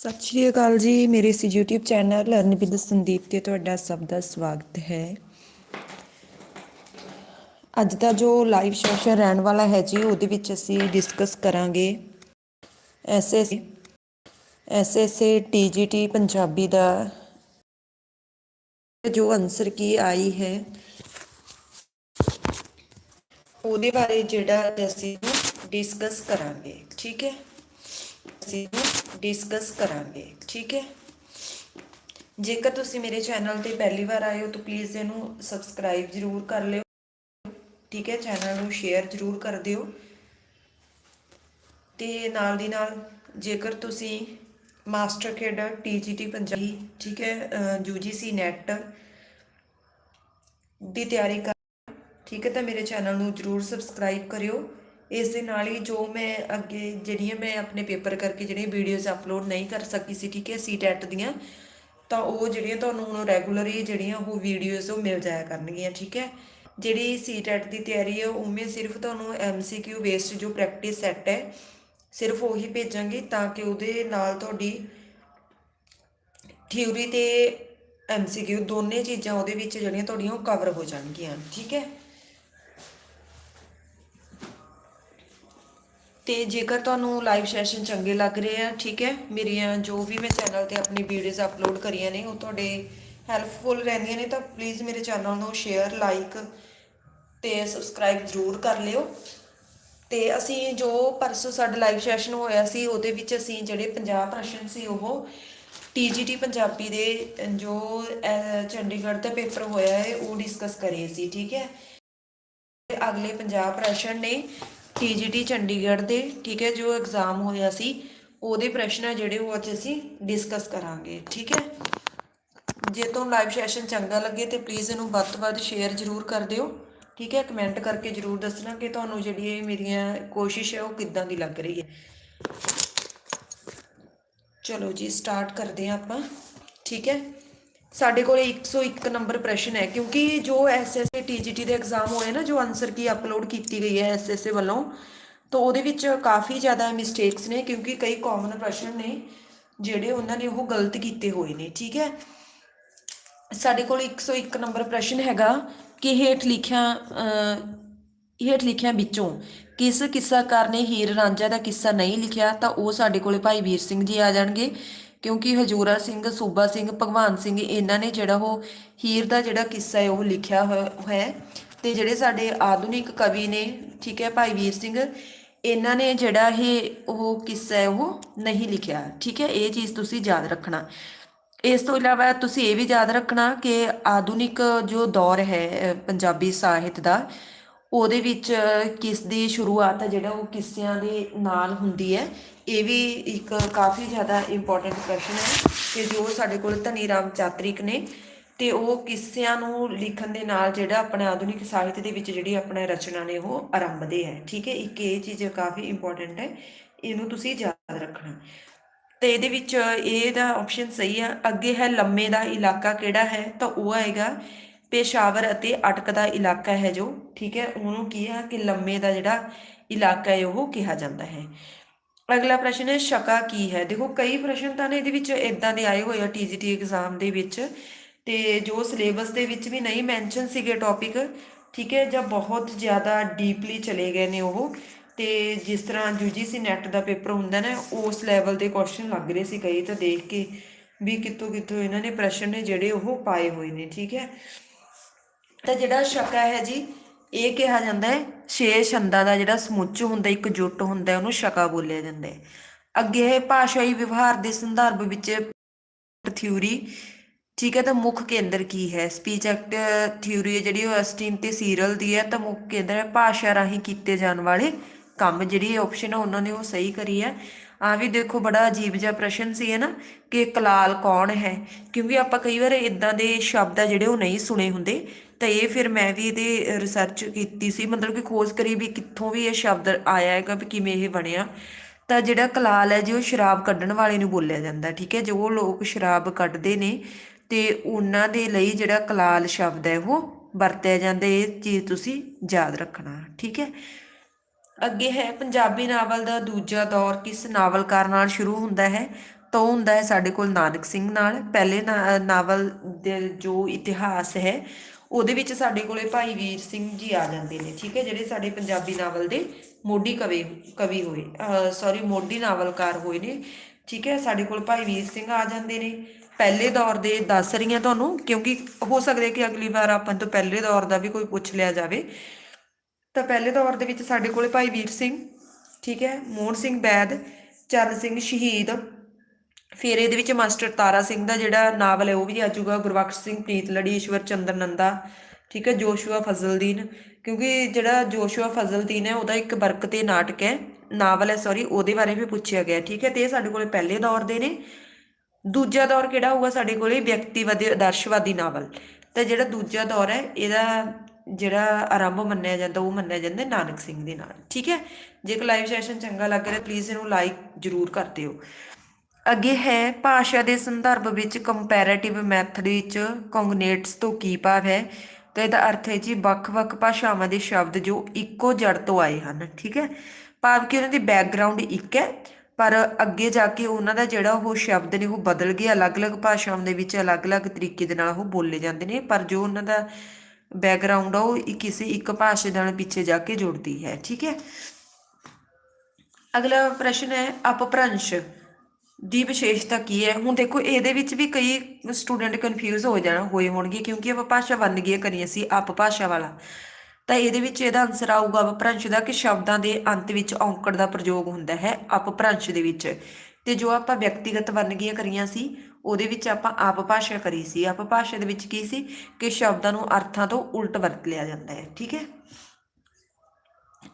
ਸਤਿ ਸ਼੍ਰੀ ਅਕਾਲ ਜੀ, ਮੇਰੇ ਇਸ YouTube channel learn with Sandeep ਤੇ ਤੁਹਾਡਾ ਸਭ ਦਾ ਸਵਾਗਤ ਹੈ। ਅੱਜ ਦਾ ਜੋ ਲਾਈਵ ਸੈਸ਼ਨ ਰਹਿਣ ਵਾਲਾ ਹੈ ਜੀ, ਉਹਦੇ ਵਿੱਚ ਅਸੀਂ ਡਿਸਕਸ ਕਰਾਂਗੇ ਐਸਐਸ ਐਸਐਸਏ ਟੀਜੀਟੀ ਪੰਜਾਬੀ ਦਾ ਜੋ ਆਨਸਰ ਕੀ ਆਈ ਹੈ, ਉਹਦੇ ਬਾਰੇ ਜਿਹੜਾ ਅਸੀਂ ਡਿਸਕਸ ਕਰਾਂਗੇ, ਠੀਕ ਹੈ? ਅਸੀਂ ਡਿਸਕਸ ਕਰਾਂਗੇ, ਠੀਕ ਹੈ? ਜੇਕਰ ਤੁਸੀਂ ਮੇਰੇ ਚੈਨਲ ਤੇ ਪਹਿਲੀ ਵਾਰ ਆਏ ਹੋ ਤਾਂ ਪਲੀਜ਼ ਇਹਨੂੰ ਸਬਸਕ੍ਰਾਈਬ ਜ਼ਰੂਰ ਕਰ ਲਿਓ, ਠੀਕ ਹੈ? ਚੈਨਲ ਨੂੰ ਸ਼ੇਅਰ ਜ਼ਰੂਰ ਕਰ ਦਿਓ। ਤੇ ਨਾਲ ਦੀ ਨਾਲ ਜੇਕਰ ਤੁਸੀਂ ਮਾਸਟਰ ਕੈਡਰ ਟੀਜੀਟੀ ਪੰਜਾਬੀ, ਠੀਕ ਹੈ? ਯੂਜੀਸੀ ਨੈਟ ਦੀ ਤਿਆਰੀ ਕਰ, ਠੀਕ ਹੈ? ਤਾਂ ਮੇਰੇ ਚੈਨਲ ਨੂੰ ਜਰੂਰ ਸਬਸਕ੍ਰਾਈਬ ਕਰਿਓ। ਇਸ ਦੇ ਨਾਲ ਹੀ ਜੋ ਮੈਂ ਅੱਗੇ ਜਿਹੜੀਆਂ ਮੈਂ ਆਪਣੇ ਪੇਪਰ ਕਰਕੇ ਜਿਹੜੀਆਂ ਵੀਡੀਓਜ਼ ਅਪਲੋਡ ਨਹੀਂ ਕਰ ਸਕੀ ਸੀ, ਠੀਕ ਹੈ ਸੀਟੈਟ ਦੀਆਂ, ਤਾਂ ਉਹ ਜਿਹੜੀਆਂ ਤੁਹਾਨੂੰ ਹੁਣ ਰੈਗੂਲਰ ਹੀ ਜਿਹੜੀਆਂ ਉਹ ਵੀਡੀਓਜ਼ ਉਹ ਮਿਲ ਜਾਇਆ ਕਰਨਗੀਆਂ, ਠੀਕ ਹੈ। ਜਿਹੜੀ ਸੀਟੈਟ ਦੀ ਤਿਆਰੀ ਹੈ ਉਵੇਂ ਸਿਰਫ ਤੁਹਾਨੂੰ ਐਮਸੀਕਿਊ ਬੇਸਡ ਜੋ ਪ੍ਰੈਕਟਿਸ ਸੈੱਟ ਹੈ, ਸਿਰਫ ਉਹੀ ਭੇਜਾਂਗੇ ਤਾਂ ਕਿ ਉਹਦੇ ਨਾਲ ਤੁਹਾਡੀ ਥਿਊਰੀ ਤੇ ਐਮਸੀਕਿਊ ਦੋਨੇ ਚੀਜ਼ਾਂ ਉਹਦੇ ਵਿੱਚ ਜਿਹੜੀਆਂ ਤੁਹਾਡੀਆਂ ਉਹ ਕਵਰ ਹੋ ਜਾਣਗੀਆਂ, ਠੀਕ ਹੈ। ਤੇ ਜੇਕਰ ਤੁਹਾਨੂੰ ਲਾਈਵ ਸੈਸ਼ਨ ਚੰਗੇ ਲੱਗ ਰਹੇ ਆ, ਠੀਕ ਹੈ, ਮੇਰੀਆਂ ਜੋ ਵੀ ਮੈਂ ਚੈਨਲ ਤੇ ਆਪਣੀ ਵੀਡੀਓਜ਼ ਅਪਲੋਡ ਕਰੀਆਂ ਨੇ, ਉਹ ਤੁਹਾਡੇ ਹੈਲਪਫੁਲ ਰਹਿੰਦੀਆਂ ਨੇ, ਤਾਂ ਪਲੀਜ਼ ਮੇਰੇ ਚੈਨਲ ਨੂੰ ਸ਼ੇਅਰ ਲਾਈਕ ਤੇ ਸਬਸਕ੍ਰਾਈਬ ਜ਼ਰੂਰ ਕਰ ਲਿਓ। ਤੇ ਅਸੀਂ ਜੋ ਪਰਸੋਂ ਸਾਡਾ ਲਾਈਵ ਸੈਸ਼ਨ ਹੋਇਆ ਸੀ, ਉਹਦੇ ਵਿੱਚ ਅਸੀਂ ਜਿਹੜੇ 50 ਪ੍ਰਸ਼ਨ ਸੀ, ਉਹ ਟੀਜੀਟੀ ਪੰਜਾਬੀ ਦੇ ਜੋ ਚੰਡੀਗੜ੍ਹ ਦਾ ਪੇਪਰ ਹੋਇਆ ਹੈ, ਉਹ ਡਿਸਕਸ ਕਰੇ ਸੀ, ਠੀਕ ਹੈ। ਅਗਲੇ 50 ਪ੍ਰਸ਼ਨ ਨੇ ਟੀਜੀਟੀ ਚੰਡੀਗੜ੍ਹ ਦੇ, ਠੀਕ ਹੈ, ਜੋ ਐਗਜ਼ਾਮ ਹੋਇਆ ਸੀ, ਉਹਦੇ ਪ੍ਰਸ਼ਨ ਆ ਜਿਹੜੇ ਉਹ ਅੱਜ ਅਸੀਂ ਡਿਸਕਸ ਕਰਾਂਗੇ, ਠੀਕ ਹੈ? ਜੇ ਤੁਹਾਨੂੰ ਲਾਈਵ ਸੈਸ਼ਨ ਚੰਗਾ ਲੱਗੇ ਤੇ ਪਲੀਜ਼ ਇਹਨੂੰ ਵੱਧ ਤੋਂ ਵੱਧ ਸ਼ੇਅਰ ਜ਼ਰੂਰ ਕਰ ਦਿਓ, ਠੀਕ ਹੈ? ਕਮੈਂਟ ਕਰਕੇ ਜ਼ਰੂਰ ਦੱਸਣਾ ਕਿ ਤੁਹਾਨੂੰ ਜਿਹੜੀ ਇਹ ਮੇਰੀਆਂ ਕੋਸ਼ਿਸ਼ ਹੈ ਉਹ ਕਿੱਦਾਂ ਦੀ ਲੱਗ ਰਹੀ ਹੈ। ਚਲੋ ਜੀ ਸਟਾਰਟ ਕਰਦੇ ਹਾਂ ਆਪਾਂ, ਠੀਕ ਹੈ? ਸਾਡੇ ਕੋਲ 101 ਨੰਬਰ ਪ੍ਰਸ਼ਨ ਹੈ, ਕਿਉਂਕਿ ਜੋ ਐਸਐਸਏ ਟੀਜੀਟੀ ਦੇ ਐਗਜ਼ਾਮ ਹੋਏ ਨਾ, ਜੋ ਆਨਸਰ ਕੀ ਅਪਲੋਡ ਕੀਤੀ ਗਈ ਹੈ ਐਸਐਸਏ ਵੱਲੋਂ, ਤਾਂ ਉਹਦੇ ਵਿੱਚ ਕਾਫੀ ਜ਼ਿਆਦਾ ਮਿਸਟੇਕਸ ਨੇ, ਕਿਉਂਕਿ ਕਈ ਕਾਮਨ ਪ੍ਰਸ਼ਨ ਨੇ ਜਿਹੜੇ ਉਹਨਾਂ ਨੇ ਉਹ ਗਲਤ ਕੀਤੇ ਹੋਏ ਨੇ, ਠੀਕ ਹੈ? ਸਾਡੇ ਕੋਲ 101 ਨੰਬਰ ਪ੍ਰਸ਼ਨ ਹੈਗਾ ਕਿ ਹੇਠ ਲਿਖਿਆ ਹੇਠ ਲਿਖਿਆ ਵਿੱਚੋਂ ਕਿਸ ਕਿੱਸਾਕਾਰ ਨੇ ਹੀਰ ਰਾਂਝਾ ਦਾ ਕਿੱਸਾ ਨਹੀਂ ਲਿਖਿਆ, ਤਾਂ ਉਹ ਸਾਡੇ ਕੋਲੇ ਭਾਈ ਵੀਰ ਸਿੰਘ ਜੀ ਆ ਜਾਣਗੇ। ਕਿਉਂਕਿ ਹਜੂਰਾ ਸਿੰਘ, ਸੂਬਾ ਸਿੰਘ, ਭਗਵਾਨ ਸਿੰਘ ਇਹਨਾਂ ਨੇ ਜਿਹੜਾ ਉਹ ਹੀਰ ਦਾ ਜਿਹੜਾ ਕਿੱਸਾ ਹੈ ਉਹ ਲਿਖਿਆ ਹੋਇਆ ਹੈ ਤੇ ਜਿਹੜੇ ਸਾਡੇ ਆਧੁਨਿਕ ਕਵੀ ਨੇ, ਠੀਕ ਹੈ ਭਾਈ ਵੀਰ ਸਿੰਘ, ਇਹਨਾਂ ਨੇ ਜਿਹੜਾ ਇਹ ਉਹ ਕਿੱਸਾ ਹੈ ਉਹ ਨਹੀਂ ਲਿਖਿਆ, ਠੀਕ ਹੈ ਇਹ ਚੀਜ਼ ਤੁਸੀਂ ਯਾਦ ਰੱਖਣਾ। ਇਸ ਤੋਂ ਇਲਾਵਾ ਤੁਸੀਂ ਇਹ ਵੀ ਯਾਦ ਰੱਖਣਾ ਕਿ ਆਧੁਨਿਕ ਜੋ ਦੌਰ ਹੈ ਪੰਜਾਬੀ ਸਾਹਿਤ ਦਾ, ਉਹਦੇ ਵਿੱਚ ਕਿਸ ਦੀ ਸ਼ੁਰੂਆਤ ਹੈ ਜਿਹੜਾ ਉਹ ਕਿੱਸਿਆਂ ਦੇ ਨਾਲ ਹੁੰਦੀ ਹੈ ਇਹ ਵੀ ਇੱਕ ਕਾਫੀ ਜ਼ਿਆਦਾ ਇੰਪੋਰਟੈਂਟ ਕੁਐਸਚਨ ਹੈ ਕਿ ਜੋ ਸਾਡੇ ਕੋਲ ਧਨੀ ਰਾਮ ਚਾਤਰਿਕ ਨੇ ਤੇ ਉਹ ਕਿੱਸਿਆਂ ਨੂੰ ਲਿਖਣ ਦੇ ਨਾਲ ਜਿਹੜਾ ਆਪਣੇ ਆਧੁਨਿਕ ਸਾਹਿਤ ਦੇ ਵਿੱਚ ਜਿਹੜੀ ਆਪਣੇ ਰਚਨਾ ਨੇ ਉਹ ਆਰੰਭਦੇ ਹੈ। ਠੀਕ ਹੈ? ਇੱਕ ਇਹ ਚੀਜ਼ ਕਾਫੀ ਇੰਪੋਰਟੈਂਟ ਹੈ, ਇਹਨੂੰ ਤੁਸੀਂ ਯਾਦ ਰੱਖਣਾ। ਤੇ ਇਹਦੇ ਵਿੱਚ ਇਹਦਾ ਆਪਸ਼ਨ ਸਹੀ ਹੈ ਅੱਗੇ ਹੈ ਲੰਮੇ ਦਾ ਇਲਾਕਾ ਕਿਹੜਾ ਹੈ? ਤਾਂ ਉਹ ਆਏਗਾ ਪੇਸ਼ਾਵਰ ਅਤੇ ਅਟਕ ਦਾ ਇਲਾਕਾ ਹੈ ਜੋ। ਠੀਕ ਹੈ? ਉਹਨੂੰ ਕੀ ਹੈ ਕਿ ਲੰਮੇ ਦਾ ਜਿਹੜਾ ਇਲਾਕਾ ਹੈ ਉਹ ਕਿਹਾ ਜਾਂਦਾ ਹੈ। ਅਗਲਾ ਪ੍ਰਸ਼ਨ ਹੈ, ਸ਼ਕਾ ਕੀ ਹੈ? ਦੇਖੋ, ਕਈ ਪ੍ਰਸ਼ਨ ਤਾਂ ਨੇ ਇਹਦੇ ਵਿੱਚ ਇਦਾਂ ਦੇ ਆਏ ਹੋਏ ਆ ਟੀਜੀਟੀ ਐਗਜ਼ਾਮ ਦੇ ਵਿੱਚ। ਤੇ ਜੋ ਸਿਲੇਬਸ ਦੇ ਵਿੱਚ ਵੀ ਨਹੀਂ ਮੈਂਸ਼ਨ ਸੀਗੇ ਟੌਪਿਕ ਠੀਕ ਹੈ, ਜਾਂ ਬਹੁਤ ਜ਼ਿਆਦਾ ਡੀਪਲੀ ਚਲੇ ਗਏ ਨੇ ਉਹ। ਤੇ ਜਿਸ ਤਰ੍ਹਾਂ ਯੂਜੀਸੀ ਨੈਟ ਦਾ ਪੇਪਰ ਹੁੰਦਾ ਨਾ, ਉਸ ਲੈਵਲ ਦੇ ਕੁਐਸਚਨ ਲੱਗ ਰਹੇ ਸੀ ਕਈ, ਤਾਂ ਦੇਖ ਕੇ ਵੀ ਕਿੱਥੋਂ ਕਿੱਥੋਂ ਇਹਨਾਂ ਨੇ ਪ੍ਰਸ਼ਨ ਨੇ ਜਿਹੜੇ ਉਹ ਪਾਏ ਹੋਏ ਨੇ, ਠੀਕ ਹੈ। ਤਾਂ ਜਿਹੜਾ ਸ਼ਕਾ ਹੈ ਜੀ ਇਹ ਕਿਹਾ ਜਾਂਦਾ ਹੈ ਛੇ ਛੰਦਾਂ ਦਾ ਜਿਹੜਾ ਸਮੁੱਚ ਹੁੰਦਾ, ਇੱਕ ਜੁੱਟ ਹੁੰਦਾ, ਉਹਨੂੰ ਸ਼ਕਾ ਬੋਲਿਆ ਜਾਂਦਾ ਹੈ। ਅੱਗੇ ਇਹ ਭਾਸ਼ਾਈ ਵਿਵਹਾਰ ਦੇ ਸੰਦਰਭ ਵਿੱਚ ਥਿਊਰੀ ਠੀਕ ਹੈ, ਤਾਂ ਮੁੱਖ ਕੇਂਦਰ ਕੀ ਹੈ? ਸਪੀਚ ਐਕਟ ਥਿਊਰੀ ਹੈ ਜਿਹੜੀ, ਉਹ ਅਸਟਿਨ ਤੇ ਸੀਰਲ ਦੀ ਹੈ, ਤਾਂ ਮੁੱਖ ਕੇਂਦਰ ਹੈ, ਭਾਸ਼ਾ ਰਾਹੀਂ ਕੀਤੇ ਜਾਣ ਵਾਲੇ ਕੰਮ, ਜਿਹੜੀ ਆਪਸ਼ਨ ਹੈ ਉਹਨਾਂ ਨੇ ਉਹ ਸਹੀ ਕਰੀ ਹੈ। ਆ ਵੀ ਦੇਖੋ ਬੜਾ ਅਜੀਬ ਜਿਹਾ ਪ੍ਰਸ਼ਨ ਸੀ, ਹੈ ਨਾ, ਕਿ ਕਲਾਲ ਕੌਣ ਹੈ? ਕਿਉਂਕਿ ਆਪਾਂ ਕਈ ਵਾਰ ਇਦਾਂ ਦੇ ਸ਼ਬਦ ਆ ਜਿਹੜੇ ਉਹ ਨਹੀਂ ਸੁਣੇ ਹੁੰਦੇ, ਤਾਂ ਇਹ ਫਿਰ ਮੈਂ ਵੀ ਇਹਦੇ ਰਿਸਰਚ ਕੀਤੀ ਸੀ, ਮਤਲਬ ਕਿ ਖੋਜ ਕਰੀ ਵੀ ਕਿੱਥੋਂ ਵੀ ਇਹ ਸ਼ਬਦ ਆਇਆ ਹੈਗਾ ਵੀ ਕਿਵੇਂ ਇਹ ਬਣਿਆ। ਤਾਂ ਜਿਹੜਾ ਕਲਾਲ ਹੈ ਜੀ, ਉਹ ਸ਼ਰਾਬ ਕੱਢਣ ਵਾਲੇ ਨੂੰ ਬੋਲਿਆ ਜਾਂਦਾ, ਠੀਕ ਹੈ, ਜੋ ਲੋਕ ਸ਼ਰਾਬ ਕੱਢਦੇ ਨੇ, ਤੇ ਉਹਨਾਂ ਦੇ ਲਈ ਜਿਹੜਾ ਕਲਾਲ ਸ਼ਬਦ ਹੈ, ਉਹ ਵਰਤਿਆ ਜਾਂਦਾ, ਇਹ ਚੀਜ਼ ਤੁਸੀਂ ਯਾਦ ਰੱਖਣਾ, ਠੀਕ ਹੈ। ਅੱਗੇ ਹੈ ਪੰਜਾਬੀ ਨਾਵਲ ਦਾ ਦੂਜਾ ਦੌਰ ਕਿਸ ਨਾਵਲਕਾਰ ਨਾਲ ਸ਼ੁਰੂ ਹੁੰਦਾ ਹੈ? ਤਾਂ ਉਹ ਹੁੰਦਾ ਹੈ ਸਾਡੇ ਕੋਲ ਨਾਨਕ ਸਿੰਘ ਨਾਲ। ਪਹਿਲੇ ਨਾਵਲ ਦੇ ਜੋ ਇਤਿਹਾਸ ਹੈ, ਉਹਦੇ ਵਿੱਚ ਸਾਡੇ ਕੋਲੇ ਭਾਈ ਵੀਰ ਸਿੰਘ ਜੀ ਆ ਜਾਂਦੇ ਨੇ, ਠੀਕ ਹੈ? ਜਿਹੜੇ ਸਾਡੇ ਪੰਜਾਬੀ ਨਾਵਲ ਦੇ ਮੋਢੀ ਕਵੀ ਕਵੀ ਹੋਏ ਸੌਰੀ ਮੋਢੀ ਨਾਵਲਕਾਰ ਹੋਏ ਨੇ, ਠੀਕ ਹੈ? ਸਾਡੇ ਕੋਲ ਭਾਈ ਵੀਰ ਸਿੰਘ ਆ ਜਾਂਦੇ ਨੇ। ਪਹਿਲੇ ਦੌਰ ਦੇ ਦੱਸ ਰਹੀ ਹਾਂ ਤੁਹਾਨੂੰ, ਕਿਉਂਕਿ ਹੋ ਸਕਦਾ ਕਿ ਅਗਲੀ ਵਾਰ ਆਪਾਂ ਤੋਂ ਪਹਿਲੇ ਦੌਰ ਦਾ ਵੀ ਕੋਈ ਪੁੱਛ ਲਿਆ ਜਾਵੇ। ਤਾਂ ਪਹਿਲੇ ਦੌਰ ਦੇ ਵਿੱਚ ਸਾਡੇ ਕੋਲੇ ਭਾਈ ਵੀਰ ਸਿੰਘ, ਠੀਕ ਹੈ, ਮੋਹਨ ਸਿੰਘ ਬੈਦ, ਚਰਨ ਸਿੰਘ ਸ਼ਹੀਦ, ਫਿਰ ਇਹਦੇ ਵਿੱਚ ਮਾਸਟਰ ਤਾਰਾ ਸਿੰਘ ਦਾ ਜਿਹੜਾ ਨਾਵਲ ਹੈ ਉਹ ਵੀ ਆ ਜਾਊਗਾ, ਗੁਰਬਖਸ਼ ਸਿੰਘ, ਪ੍ਰੀਤ ਲੜੀ ਈਸ਼ਵਰ ਚੰਦਰ ਨੰਦਾ, ਠੀਕ ਹੈ, ਜੋਸ਼ੂਆ ਫਜ਼ਲਦੀਨ, ਕਿਉਂਕਿ ਜਿਹੜਾ ਜੋਸ਼ੂਆ ਫਜ਼ਲਦੀਨ ਹੈ ਉਹਦਾ ਇੱਕ ਬਰਕਤੇ ਨਾਟਕ ਹੈ, ਨਾਵਲ ਹੈ ਸੌਰੀ ਉਹਦੇ ਬਾਰੇ ਵੀ ਪੁੱਛਿਆ ਗਿਆ, ਠੀਕ ਹੈ, ਤੇ ਇਹ ਸਾਡੇ ਕੋਲੇ ਪਹਿਲੇ ਦੌਰ ਦੇ ਨੇ। ਦੂਜਾ ਦੌਰ ਕਿਹੜਾ ਹੋਊਗਾ ਸਾਡੇ ਕੋਲੇ? ਵਿਅਕਤੀਵਾਦੀ ਆਦਰਸ਼ਵਾਦੀ ਨਾਵਲ। ਤਾਂ ਜਿਹੜਾ ਦੂਜਾ ਦੌਰ ਹੈ, ਇਹਦਾ ਜਿਹੜਾ ਆਰੰਭ ਮੰਨਿਆ ਜਾਂਦਾ, ਉਹ ਮੰਨਿਆ ਜਾਂਦਾ ਨਾਨਕ ਸਿੰਘ ਦੇ ਨਾਲ। ਠੀਕ ਹੈ? ਜੇਕਰ ਲਾਈਵ ਸੈਸ਼ਨ ਚੰਗਾ ਲੱਗ ਰਿਹਾ ਪਲੀਜ਼ ਇਹਨੂੰ ਲਾਈਕ ਜਰੂਰ ਕਰ ਦਿਓ। ਅੱਗੇ ਹੈ, ਭਾਸ਼ਾ ਦੇ ਸੰਦਰਭ ਵਿੱਚ ਕੰਪੈਰੀਟਿਵ ਮੈਥਡ ਵਿੱਚ ਕੰਗਨੇਟਸ ਤੋਂ ਕੀ ਭਾਵ ਹੈ? ਤਾਂ ਇਹਦਾ ਅਰਥ ਹੈ ਜੀ, ਵੱਖ-ਵੱਖ ਭਾਸ਼ਾਵਾਂ ਦੇ ਸ਼ਬਦ ਜੋ ਇੱਕੋ ਜੜ ਤੋਂ ਆਏ ਹਨ। ਠੀਕ ਹੈ? ਭਾਵ ਕਿ ਉਹਨਾਂ ਦੀ ਬੈਕਗ੍ਰਾਉਂਡ ਇੱਕ ਹੈ, ਪਰ ਅੱਗੇ ਜਾ ਕੇ ਉਹਨਾਂ ਦਾ ਜਿਹੜਾ ਉਹ ਸ਼ਬਦ ਨੇ ਉਹ ਬਦਲ ਗਿਆ ਅਲੱਗ-ਅਲੱਗ ਭਾਸ਼ਾਵਾਂ ਦੇ ਵਿੱਚ ਅਲੱਗ-ਅਲੱਗ ਤਰੀਕੇ ਦੇ ਨਾਲ ਉਹ ਬੋਲੇ ਜਾਂਦੇ ਨੇ, ਪਰ ਜੋ ਉਹਨਾਂ ਦਾ ਬੈਕਗ੍ਰਾਉਂਡ ਆ, ਉਹ ਕਿਸੇ ਇੱਕ ਭਾਸ਼ਾ ਨਾਲ ਪਿੱਛੇ ਜਾ ਕੇ ਜੁੜਦੀ ਹੈ, ਠੀਕ ਹੈ? ਅਗਲਾ ਪ੍ਰਸ਼ਨ ਹੈ, ਅਪਭ੍ਰੰਸ਼ ਦੀ ਵਿਸ਼ੇਸ਼ਤਾ ਕੀ ਹੈ? ਹੁਣ ਦੇਖੋ, ਇਹਦੇ ਵਿੱਚ ਵੀ ਕਈ ਸਟੂਡੈਂਟ ਕਨਫਿਊਜ਼ ਹੋ ਜਾਣ, ਹੋਏ ਹੋਣਗੇ, ਕਿਉਂਕਿ ਆਪਾਂ ਭਾਸ਼ਾ ਵੰਨ ਗਏ ਕਰੀ ਅਸੀਂ, ਅਪ ਭਾਸ਼ਾ ਵਾਲਾ। ਤਾਂ ਇਹਦੇ ਵਿੱਚ ਇਹਦਾ ਆਨਸਰ ਆਊਗਾ ਅਪਭ੍ਰੰਸ਼ ਦਾ ਕਿ ਸ਼ਬਦਾਂ ਦੇ ਅੰਤ ਵਿੱਚ ਔਂਕੜ ਦਾ ਪ੍ਰਯੋਗ ਹੁੰਦਾ ਹੈ, ਅਪਭ੍ਰੰਸ਼ ਦੇ ਵਿੱਚ। ਤੇ ਜੋ ਆਪਾਂ ਵਿਅਕਤੀਗਤ ਵੰਨਗੀਆਂ ਕਰੀਆਂ ਸੀ ਉਹਦੇ ਵਿੱਚ ਆਪਾਂ ਆਪ ਭਾਸ਼ਾ ਕਰੀ ਸੀ। ਆਪ ਭਾਸ਼ਾ ਦੇ ਵਿੱਚ ਕੀ ਸੀ ਕਿ ਸ਼ਬਦਾਂ ਨੂੰ ਅਰਥਾਂ ਤੋਂ ਉਲਟ ਵਰਤ ਲਿਆ ਜਾਂਦਾ ਹੈ, ਠੀਕ ਹੈ?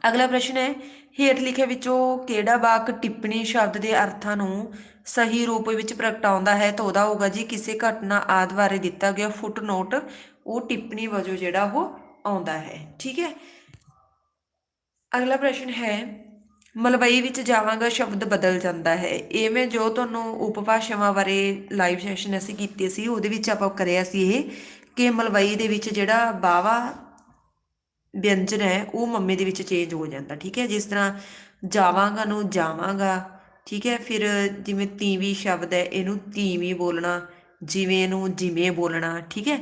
ਅਗਲਾ ਪ੍ਰਸ਼ਨ ਹੈ, ਹੇਠ ਲਿਖੇ ਵਿੱਚੋਂ ਕਿਹੜਾ ਵਾਕ ਟਿੱਪਣੀ ਸ਼ਬਦ ਦੇ ਅਰਥਾਂ ਨੂੰ ਸਹੀ ਰੂਪ ਵਿੱਚ ਪ੍ਰਗਟਾਉਂਦਾ ਹੈ ਤਾਂ ਉਹਦਾ ਹੋਊਗਾ ਜੀ, ਕਿਸੇ ਘਟਨਾ ਆਦਿ ਬਾਰੇ ਦਿੱਤਾ ਗਿਆ ਫੁੱਟਨੋਟ, ਉਹ ਟਿੱਪਣੀ ਵਜੋਂ ਜਿਹੜਾ ਉਹ ਆਉਂਦਾ ਹੈ, ਠੀਕ ਹੈ? ਅਗਲਾ ਪ੍ਰਸ਼ਨ ਹੈ ਮਲਵਈ ਵਿੱਚ ਜਾਵਾਂਗਾ ਸ਼ਬਦ ਬਦਲ ਜਾਂਦਾ ਹੈ। ਇਵੇਂ ਜੋ ਤੁਹਾਨੂੰ ਉਪਭਾਸ਼ਾਵਾਂ ਬਾਰੇ ਲਾਈਵ ਸੈਸ਼ਨ ਅਸੀਂ ਕੀਤੇ ਸੀ, ਉਹਦੇ ਵਿੱਚ ਆਪਾਂ ਕਰਿਆ ਸੀ ਇਹ ਕਿ ਮਲਵਈ ਦੇ ਵਿੱਚ ਜਿਹੜਾ ਬਾਵਾ ਵਿਅੰਜਨ ਹੈ, ਉਹ ਮੰਮੇ ਦੇ ਵਿੱਚ ਚੇਂਜ ਹੋ ਜਾਂਦਾ, ਠੀਕ ਹੈ? ਜਿਸ ਤਰ੍ਹਾਂ ਜਾਵਾਂਗਾ ਨੂੰ ਜਾਵਾਂਗਾ, ਠੀਕ ਹੈ? ਫਿਰ ਜਿਵੇਂ ਤੀਵੀਂ ਸ਼ਬਦ ਹੈ, ਇਹਨੂੰ ਤੀਵੀਂ ਬੋਲਣਾ, ਜਿਵੇਂ ਨੂੰ ਜਿਵੇਂ ਬੋਲਣਾ, ਠੀਕ ਹੈ?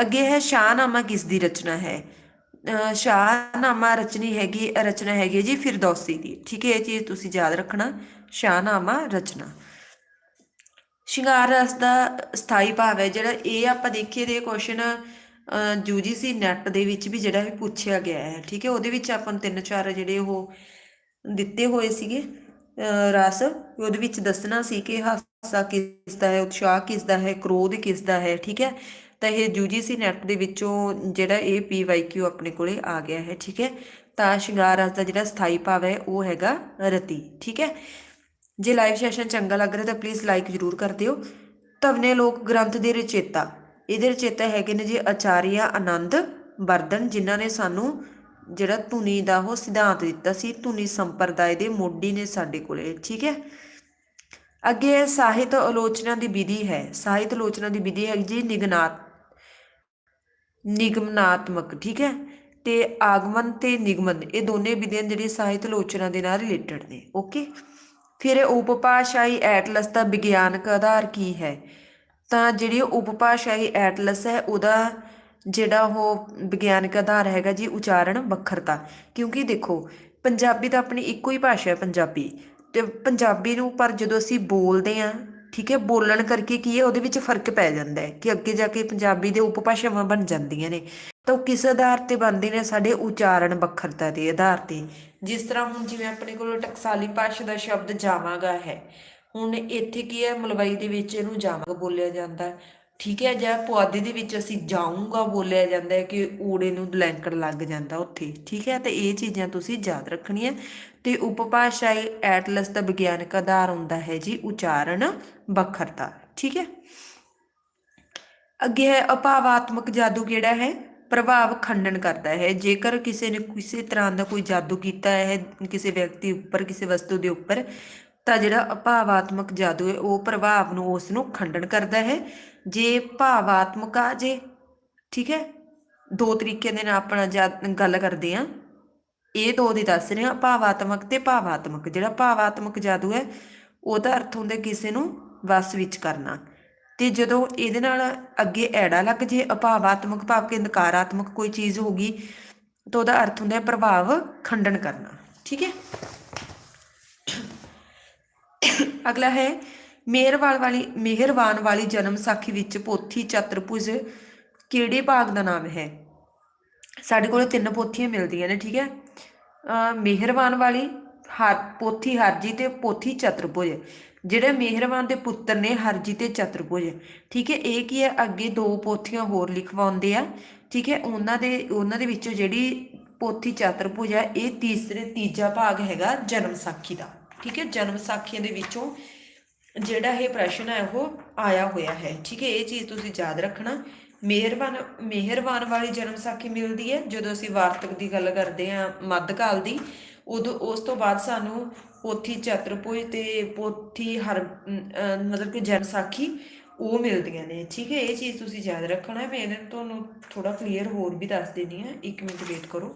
ਅੱਗੇ ਹੈ ਸ਼ਾਹਨਾਮਾ ਕਿਸ ਦੀ ਰਚਨਾ ਹੈ? ਸ਼ਾਹਨਾਮਾ ਰਚਨੀ ਹੈਗੀ, ਰਚਨਾ ਹੈਗੀ ਜੀ ਫਿਰਦੌਸੀ ਦੀ। ਠੀਕ ਹੈ ਇਹ ਚੀਜ਼ ਤੁਸੀਂ ਯਾਦ ਰੱਖਣਾ, ਸ਼ਾਹਨਾਮਾ ਰਚਨਾ। ਸ਼ਿੰਗਾਰ ਰਸ ਦਾ ਸਥਾਈ ਭਾਵ ਹੈ ਜਿਹੜਾ ਇਹ ਆਪਾਂ ਦੇਖੀਏ ਦੇ ਕੁਐਸਚਨ ਯੂਜੀਸੀ ਨੈਟ ਦੇ ਵਿੱਚ ਵੀ ਜਿਹੜਾ ਇਹ ਪੁੱਛਿਆ ਗਿਆ ਹੈ। ਠੀਕ ਹੈ, ਉਹਦੇ ਵਿੱਚ ਆਪਾਂ ਨੂੰ ਤਿੰਨ ਚਾਰ ਜਿਹੜੇ ਉਹ ਦਿੱਤੇ ਹੋਏ ਸੀਗੇ, ਅਹ ਰਸ। ਉਹਦੇ ਵਿੱਚ ਦੱਸਣਾ ਸੀ ਕਿ ਹਾਸਾ ਕਿਸ ਦਾ ਹੈ, ਉਤਸ਼ਾਹ ਕਿਸ ਦਾ ਹੈ, ਕ੍ਰੋਧ ਕਿਸ ਦਾ ਹੈ। ਠੀਕ ਹੈ ਤਾਂ ਇਹ ਯੂਜੀਸੀ ਨੈਟ ਦੇ ਵਿੱਚੋਂ ਜਿਹੜਾ ਇਹ ਪੀਵਾਈਕਿਊ ਆਪਣੇ ਕੋਲੇ ਆ ਗਿਆ ਹੈ, ਠੀਕ ਹੈ? ਤਾਂ ਸ਼ਿੰਗਾਰ ਰਸ ਦਾ ਜਿਹੜਾ ਸਥਾਈ ਭਾਵ ਹੈ, ਉਹ ਹੈਗਾ ਰਤੀ, ਠੀਕ ਹੈ? ਜੇ ਲਾਈਵ ਸੈਸ਼ਨ ਚੰਗਾ ਲੱਗ ਰਿਹਾ ਤਾਂ ਪਲੀਜ਼ ਲਾਈਕ ਜ਼ਰੂਰ ਕਰ ਦਿਓ। ਧਵਨੇ ਲੋਕ ਗ੍ਰੰਥ ਦੇ ਰਚੇਤਾ, ਇਹਦੇ ਰਚੇਤਾ ਹੈਗੇ ਨੇ ਜੀ ਆਚਾਰੀਆ ਆਨੰਦ ਵਰਧਨ, ਜਿਨ੍ਹਾਂ ਨੇ ਸਾਨੂੰ ਜਿਹੜਾ ਧੁਨੀ ਦਾ ਉਹ ਸਿਧਾਂਤ ਦਿੱਤਾ ਸੀ, ਧੁਨੀ ਸੰਪਰਦਾਇ ਦੇ ਮੋਢੀ ਨੇ ਸਾਡੇ ਕੋਲੇ, ਠੀਕ ਹੈ? ਅੱਗੇ ਸਾਹਿਤ ਆਲੋਚਨਾ ਦੀ ਵਿਧੀ ਹੈ, ਸਾਹਿਤ ਆਲੋਚਨਾ ਦੀ ਵਿਧੀ ਹੈ ਜੀ ਨਿਗਨਾਤ ਨਿਗਮਨਾਤਮਕ, ਠੀਕ ਹੈ? ਤੇ ਆਗਮਨ ਤੇ ਨਿਗਮਨ, ਇਹ ਦੋਨੇ ਵਿਧੀਆਂ ਜਿਹੜੀ ਸਾਹਿਤ ਆਲੋਚਨਾ ਦੇ ਨਾਲ ਰਿਲੇਟਡ ਨੇ ਓਕੇ ਫਿਰ ਉਪਭਾਸ਼ਾਈ ਐਟਲਸ ਦਾ ਵਿਗਿਆਨਕ ਆਧਾਰ ਕੀ ਹੈ? ਤਾਂ ਜਿਹੜੀ ਉਪਭਾਸ਼ਾਈ ਐਟਲਸ ਹੈ, ਉਹਦਾ ਜਿਹੜਾ ਉਹ ਵਿਗਿਆਨਕ ਆਧਾਰ ਹੈਗਾ ਜੀ ਉਚਾਰਨ ਵੱਖਰਤਾ। ਕਿਉਂਕਿ ਦੇਖੋ, ਪੰਜਾਬੀ ਤਾਂ ਆਪਣੀ ਇੱਕੋ ਹੀ ਭਾਸ਼ਾ ਹੈ ਪੰਜਾਬੀ। ਤੇ ਪੰਜਾਬੀ ਨੂੰ ਪਰ ਜਦੋਂ ਅਸੀਂ ਬੋਲਦੇ ਆ ਠੀਕ ਹੈ, ਬੋਲਣ ਕਰਕੇ ਕੀ ਹੈ, ਉਹਦੇ ਵਿੱਚ ਫ਼ਰਕ ਪੈ ਜਾਂਦਾ ਹੈ ਕਿ ਅੱਗੇ ਜਾ ਕੇ ਪੰਜਾਬੀ ਦੇ ਉਪਭਾਸ਼ਾਵਾਂ ਬਣ ਜਾਂਦੀਆਂ ਨੇ। ਤਾਂ ਉਹ ਕਿਸ ਆਧਾਰ ਤੇ ਬਣਦੇ ਨੇ? ਸਾਡੇ ਉਚਾਰਨ ਵੱਖਰਤਾ ਦੇ ਆਧਾਰ ਤੇ। ਜਿਸ ਤਰ੍ਹਾਂ ਹੁਣ ਜਿਵੇਂ ਆਪਣੇ ਕੋਲ ਟਕਸਾਲੀ ਭਾਸ਼ਾ ਦਾ ਸ਼ਬਦ ਜਾਵਾਂਗਾ ਹੈ, ਹੁਣ ਇੱਥੇ ਕੀ ਹੈ, ਮਲਵਈ ਦੇ ਵਿੱਚ ਇਹਨੂੰ ਜਾਵਾਂਗਾ ਬੋਲਿਆ ਜਾਂਦਾ ਠੀਕ ਹੈ, ਜਾਂ ਪੁਆਧੇ ਦੇ ਵਿੱਚ ਅਸੀਂ ਜਾਊਂਗਾ, ਬੋਲਿਆ ਜਾਂਦਾ ਹੈ ਕਿ ਊੜੇ ਨੂੰ ਲੈਂਕੜ ਲੱਗ ਜਾਂਦਾ ਉੱਥੇ। ਠੀਕ ਹੈ, ਤੇ ਇਹ ਚੀਜ਼ਾਂ ਤੁਸੀਂ ਯਾਦ ਰੱਖਣੀਆਂ। ਤੇ ਉਪਭਾਸ਼ਾਈ ਐਟਲਸ ਦਾ ਵਿਗਿਆਨਕ ਆਧਾਰ ਹੁੰਦਾ ਹੈ ਜੀ ਉਚਾਰਨ, ਵੱਖਰਤਾ। ਠੀਕ ਹੈ? ਅੱਗੇ ਹੈ, ਅਭਾਵਾਤਮਕ ਜਾਦੂ ਕਿਹੜਾ ਹੈ? ਪ੍ਰਭਾਵ ਖੰਡਨ ਕਰਦਾ ਹੈ। ਜੇਕਰ ਕਿਸੇ ਨੇ ਕਿਸੇ ਤਰ੍ਹਾਂ ਦਾ ਕੋਈ ਜਾਦੂ ਕੀਤਾ ਹੈ, ਕਿਸੇ ਵਿਅਕਤੀ ਉੱਪਰ, ਕਿਸੇ ਵਸਤੂ ਦੇ ਉੱਪਰ, ਤਾਂ ਜਿਹੜਾ ਅਪਾਵਾਤਮਕ ਜਾਦੂ ਹੈ, ਉਹ ਪ੍ਰਭਾਵ ਨੂੰ, ਉਸ ਨੂੰ ਖੰਡਨ ਕਰਦਾ ਹੈ। ਜੇ ਭਾਵਾਤਮਕ ਆ, ਜੇ, ਠੀਕ ਹੈ? ਦੋ ਤਰੀਕੇ ਦੇ ਨਾਲ ਆਪਣਾ ਜਾ- ਗੱਲ ਕਰਦੇ ਆ ਇਹ ਦੋ ਦੀ ਦੱਸ ਰਹੇ ਆ ਭਾਵਾਤਮਕ ਤੇ ਭਾਵਾਤਮਕ। ਜਿਹੜਾ ਭਾਵਾਤਮਕ ਜਾਦੂ ਹੈ ਉਹਦਾ ਅਰਥ ਹੁੰਦਾ ਕਿਸੇ ਨੂੰ ਵਸ ਵਿੱਚ ਕਰਨਾ। ਤੇ ਜਦੋਂ ਇਹਦੇ ਨਾਲ ਅੱਗੇ ਐੜਾ ਲੱਗ ਜੇ, ਅਭਾਵਾਤਮਕ ਭਾਵ ਕਿ ਨਕਾਰਾਤਮਕ ਕੋਈ ਚੀਜ਼ ਹੋਗੀ ਤਾਂ ਉਹਦਾ ਅਰਥ ਹੁੰਦਾ ਹੈ ਪ੍ਰਭਾਵ ਖੰਡਨ ਕਰਨਾ। ਠੀਕ ਹੈ? ਅਗਲਾ ਹੈ ਮਿਹਰਵਾਨ ਵਾਲੀ ਮਿਹਰਵਾਨ ਵਾਲੀ ਜਨਮ ਸਾਖੀ ਵਿੱਚ ਪੋਥੀ ਚਤਰਭੁਜ ਕਿਹੜੇ ਭਾਗ ਦਾ ਨਾਮ ਹੈ? ਸਾਡੇ ਕੋਲ ਤਿੰਨ ਪੋਥੀਆਂ ਮਿਲਦੀਆਂ ਨੇ, ਠੀਕ ਹੈ? ਮਿਹਰਵਾਨ ਵਾਲੀ ਹਰ, ਪੋਥੀ ਹਰਜੀ ਤੇ ਪੋਥੀ ਚਤਰਭੁਜ ਜਿਹੜੇ ਮਿਹਰਵਾਨ ਦੇ ਪੁੱਤਰ ਨੇ ਹਰਜੀ ਤੇ ਚਤਰਭੁਜ ਠੀਕ ਹੈ? ਇਹ ਕੀ ਹੈ? ਅੱਗੇ ਦੋ ਪੋਥੀਆਂ ਹੋਰ ਲਿਖਵਾਉਂਦੇ ਆ, ਠੀਕ ਹੈ? ਉਹਨਾਂ ਦੇ ਉਹਨਾਂ ਦੇ ਵਿੱਚੋਂ ਜਿਹੜੀ ਪੋਥੀ ਚਤਰਭੁਜ ਹੈ, ਇਹ ਤੀਸਰੇ, ਤੀਜਾ ਭਾਗ ਹੈਗਾ ਜਨਮ ਸਾਖੀ ਦਾ, ਠੀਕ ਹੈ? ਜਨਮ ਸਾਖੀਆਂ ਦੇ ਵਿੱਚੋਂ ਜਿਹੜਾ ਇਹ ਪ੍ਰਸ਼ਨ ਹੈ, ਉਹ ਆਇਆ ਹੋਇਆ ਹੈ। ਠੀਕ ਹੈ, ਇਹ ਚੀਜ਼ ਤੁਸੀਂ ਯਾਦ ਰੱਖਣਾ। ਮਿਹਰਬਾਨ ਮਿਹਰਬਾਨ ਵਾਲੀ ਜਨਮ ਸਾਖੀ ਮਿਲਦੀ ਹੈ। ਜਦੋਂ ਅਸੀਂ ਵਾਰਤਕ ਦੀ ਗੱਲ ਕਰਦੇ ਹਾਂ, ਮੱਧਕਾਲ ਦੀ, ਉਦੋਂ ਉਸ ਤੋਂ ਬਾਅਦ ਸਾਨੂੰ ਪੋਥੀ ਚਤਰਭੁਜ ਤੇ ਪੋਥੀ ਹਰ ਮਤਲਬ ਕਿ ਜਨਮ ਸਾਖੀ ਉਹ ਮਿਲਦੀਆਂ ਨੇ। ਠੀਕ ਹੈ, ਇਹ ਚੀਜ਼ ਤੁਸੀਂ ਯਾਦ ਰੱਖਣਾ। ਹੈ ਮੈਂ ਇਹਨਾਂ ਨੂੰ ਤੁਹਾਨੂੰ ਥੋੜਾ ਕਲੀਅਰ ਹੋਰ ਵੀ ਦੱਸ ਦੇਣੀ ਹੈ। 1 ਮਿੰਟ ਵੇਟ ਕਰੋ।